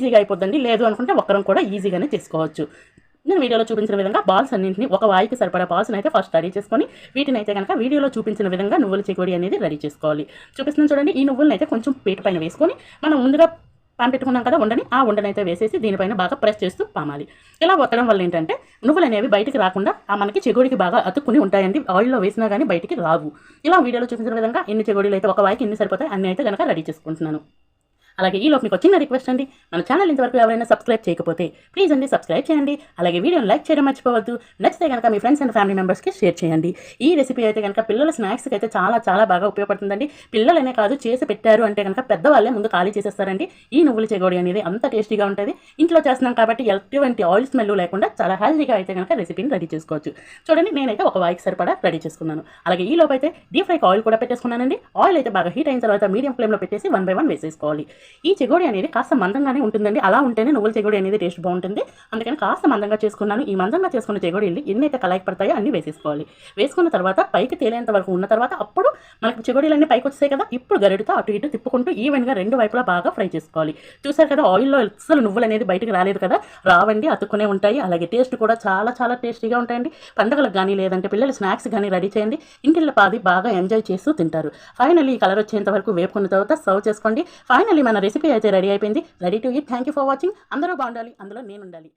ఈజీగా అయిపోద్దండి. లేదు అనుకుంటే ఒక్కరం కూడా ఈజీగానే చేసుకోవచ్చు. నేను వీడియోలో చూపించిన విధంగా బాల్స్ అన్నింటిని ఒక వాయికి సరిపడా బాల్స్ని అయితే ఫస్ట్ రెడీ చేసుకొని వీటిని అయితే కనుక వీడియోలో చూపించిన విధంగా నువ్వుల చెకోడి అనేది రెడీ చేసుకోవాలి. చూపిస్తున్నాను చూడండి ఈ నువ్వులను అయితే కొంచెం పీట పైన వేసుకొని మనం ముందుగా పాన్ పెట్టుకున్నాం కదా ఉండని ఆ ఉండనైతే వేసేసి దీనిపైన బాగా ప్రెస్ చేస్తూ పామాలి. ఇలా ఒత్తడం వల్ల ఏంటంటే నువ్వులు అనేవి బయటికి రాకుండా ఆ మనకి చెగుడికి బాగా అతుక్కుని ఉంటాయండి. ఆయిల్లో వేసినా కానీ బయటికి రావు. ఇలా వీడియోలో చూపించిన విధంగా ఎన్ని చెగుడీలు అయితే ఒక వాయికి ఎన్ని సరిపోతాయి అన్ని అయితే కనుక రెడీ చేసుకుంటున్నాను. అలాగే ఈలోపు మీకు చిన్న రిక్వెస్ట్ అండి. మన ఛానల్ ఇంతవరకు ఎవరైనా సబ్స్క్రైబ్ చేయకపోతే ప్లీజ్ అండి సబ్స్క్రైబ్ చేయండి. అలాగే వీడియోని లైక్ చేయడం మర్చిపోవద్దు. నచ్చితే కనుక మీ ఫ్రెండ్స్ అండ్ ఫ్యామిలీ మెంబర్స్కి షేర్ చేయండి. ఈ రెసిపీ అయితే కనుక పిల్లల స్నాక్స్కి అయితే చాలా చాలా బాగా ఉపయోగపడుతుందండి. పిల్లలనే కాదు చేసి పెట్టారు అంటే కనుక పెద్దవాళ్ళే ముందు ఖాళీ చేసేస్తారండి. ఈ నువ్వుల చెగోడి అనేది అంత టేస్టీగా ఉంటుంది. ఇంట్లో చేస్తున్నాం కాబట్టి ఎటువంటి ఆయిల్ స్మెల్ లేకుండా చాలా హెల్తీగా అయితే కనుక రెసిపీని రెడీ చేసుకోవచ్చు. చూడండి నేనైతే ఒక వాయికి సరిపడా రెడీ చేసుకున్నాను. అలాగే ఈ లోపు అయితే డీప్ ఫ్రైకి ఆయిల్ కూడా పెట్టేసుకున్నానండి. ఆయిల్ అయితే బాగా హీట్ అయిన తర్వాత మీడియం ఫ్లేమ్లో పెట్టేసి వన్ బై వన్ వేసేసుకోవాలి. ఈ చెగోడి అనేది కాస్త మందంగానే ఉంటుందండి. అలా ఉంటేనే నువ్వుల చెగోడి అనేది టేస్ట్ బాగుంటుంది. అందుకని కాస్త మందంగా చేసుకున్నాను. ఈ మందంగా చేసుకున్న చెగోడి ఎన్నైతే కలాయి పడతాయో అన్ని వేసేసుకోవాలి. వేసుకున్న తర్వాత పైకి తేలేంత వరకు ఉన్న తర్వాత అప్పుడు మనకు చెగోడీలన్నీ పైకి వచ్చాయి కదా ఇప్పుడు గరిటతో అటు ఇటు తిప్పుకుంటూ ఈవెన్గా రెండు వైపులా బాగా ఫ్రై చేసుకోవాలి. చూసారు కదా ఆయిల్లో అసలు నువ్వులు అనేది బయటకు రాలేదు కదా రావండి అతుక్కునే ఉంటాయి. అలాగే టేస్ట్ కూడా చాలా చాలా టేస్టీగా ఉంటాయండి. పండుగలకు కానీ లేదంటే పిల్లలు స్నాక్స్ కానీ రెడీ చేయండి. ఇంటిల్లో పాది బాగా ఎంజాయ్ చేస్తూ తింటారు. ఫైనల్లీ ఈ కలర్ వచ్చేంత వరకు వేపుకున్న తర్వాత సర్వ్ చేసుకోండి. ఫైనల్లీ మన రెసిపీ అయితే రెడీ అయిపోయింది. Ready to eat thank you for watching అందరూ బాగుండాలి. అందులో నేను ఉండాలి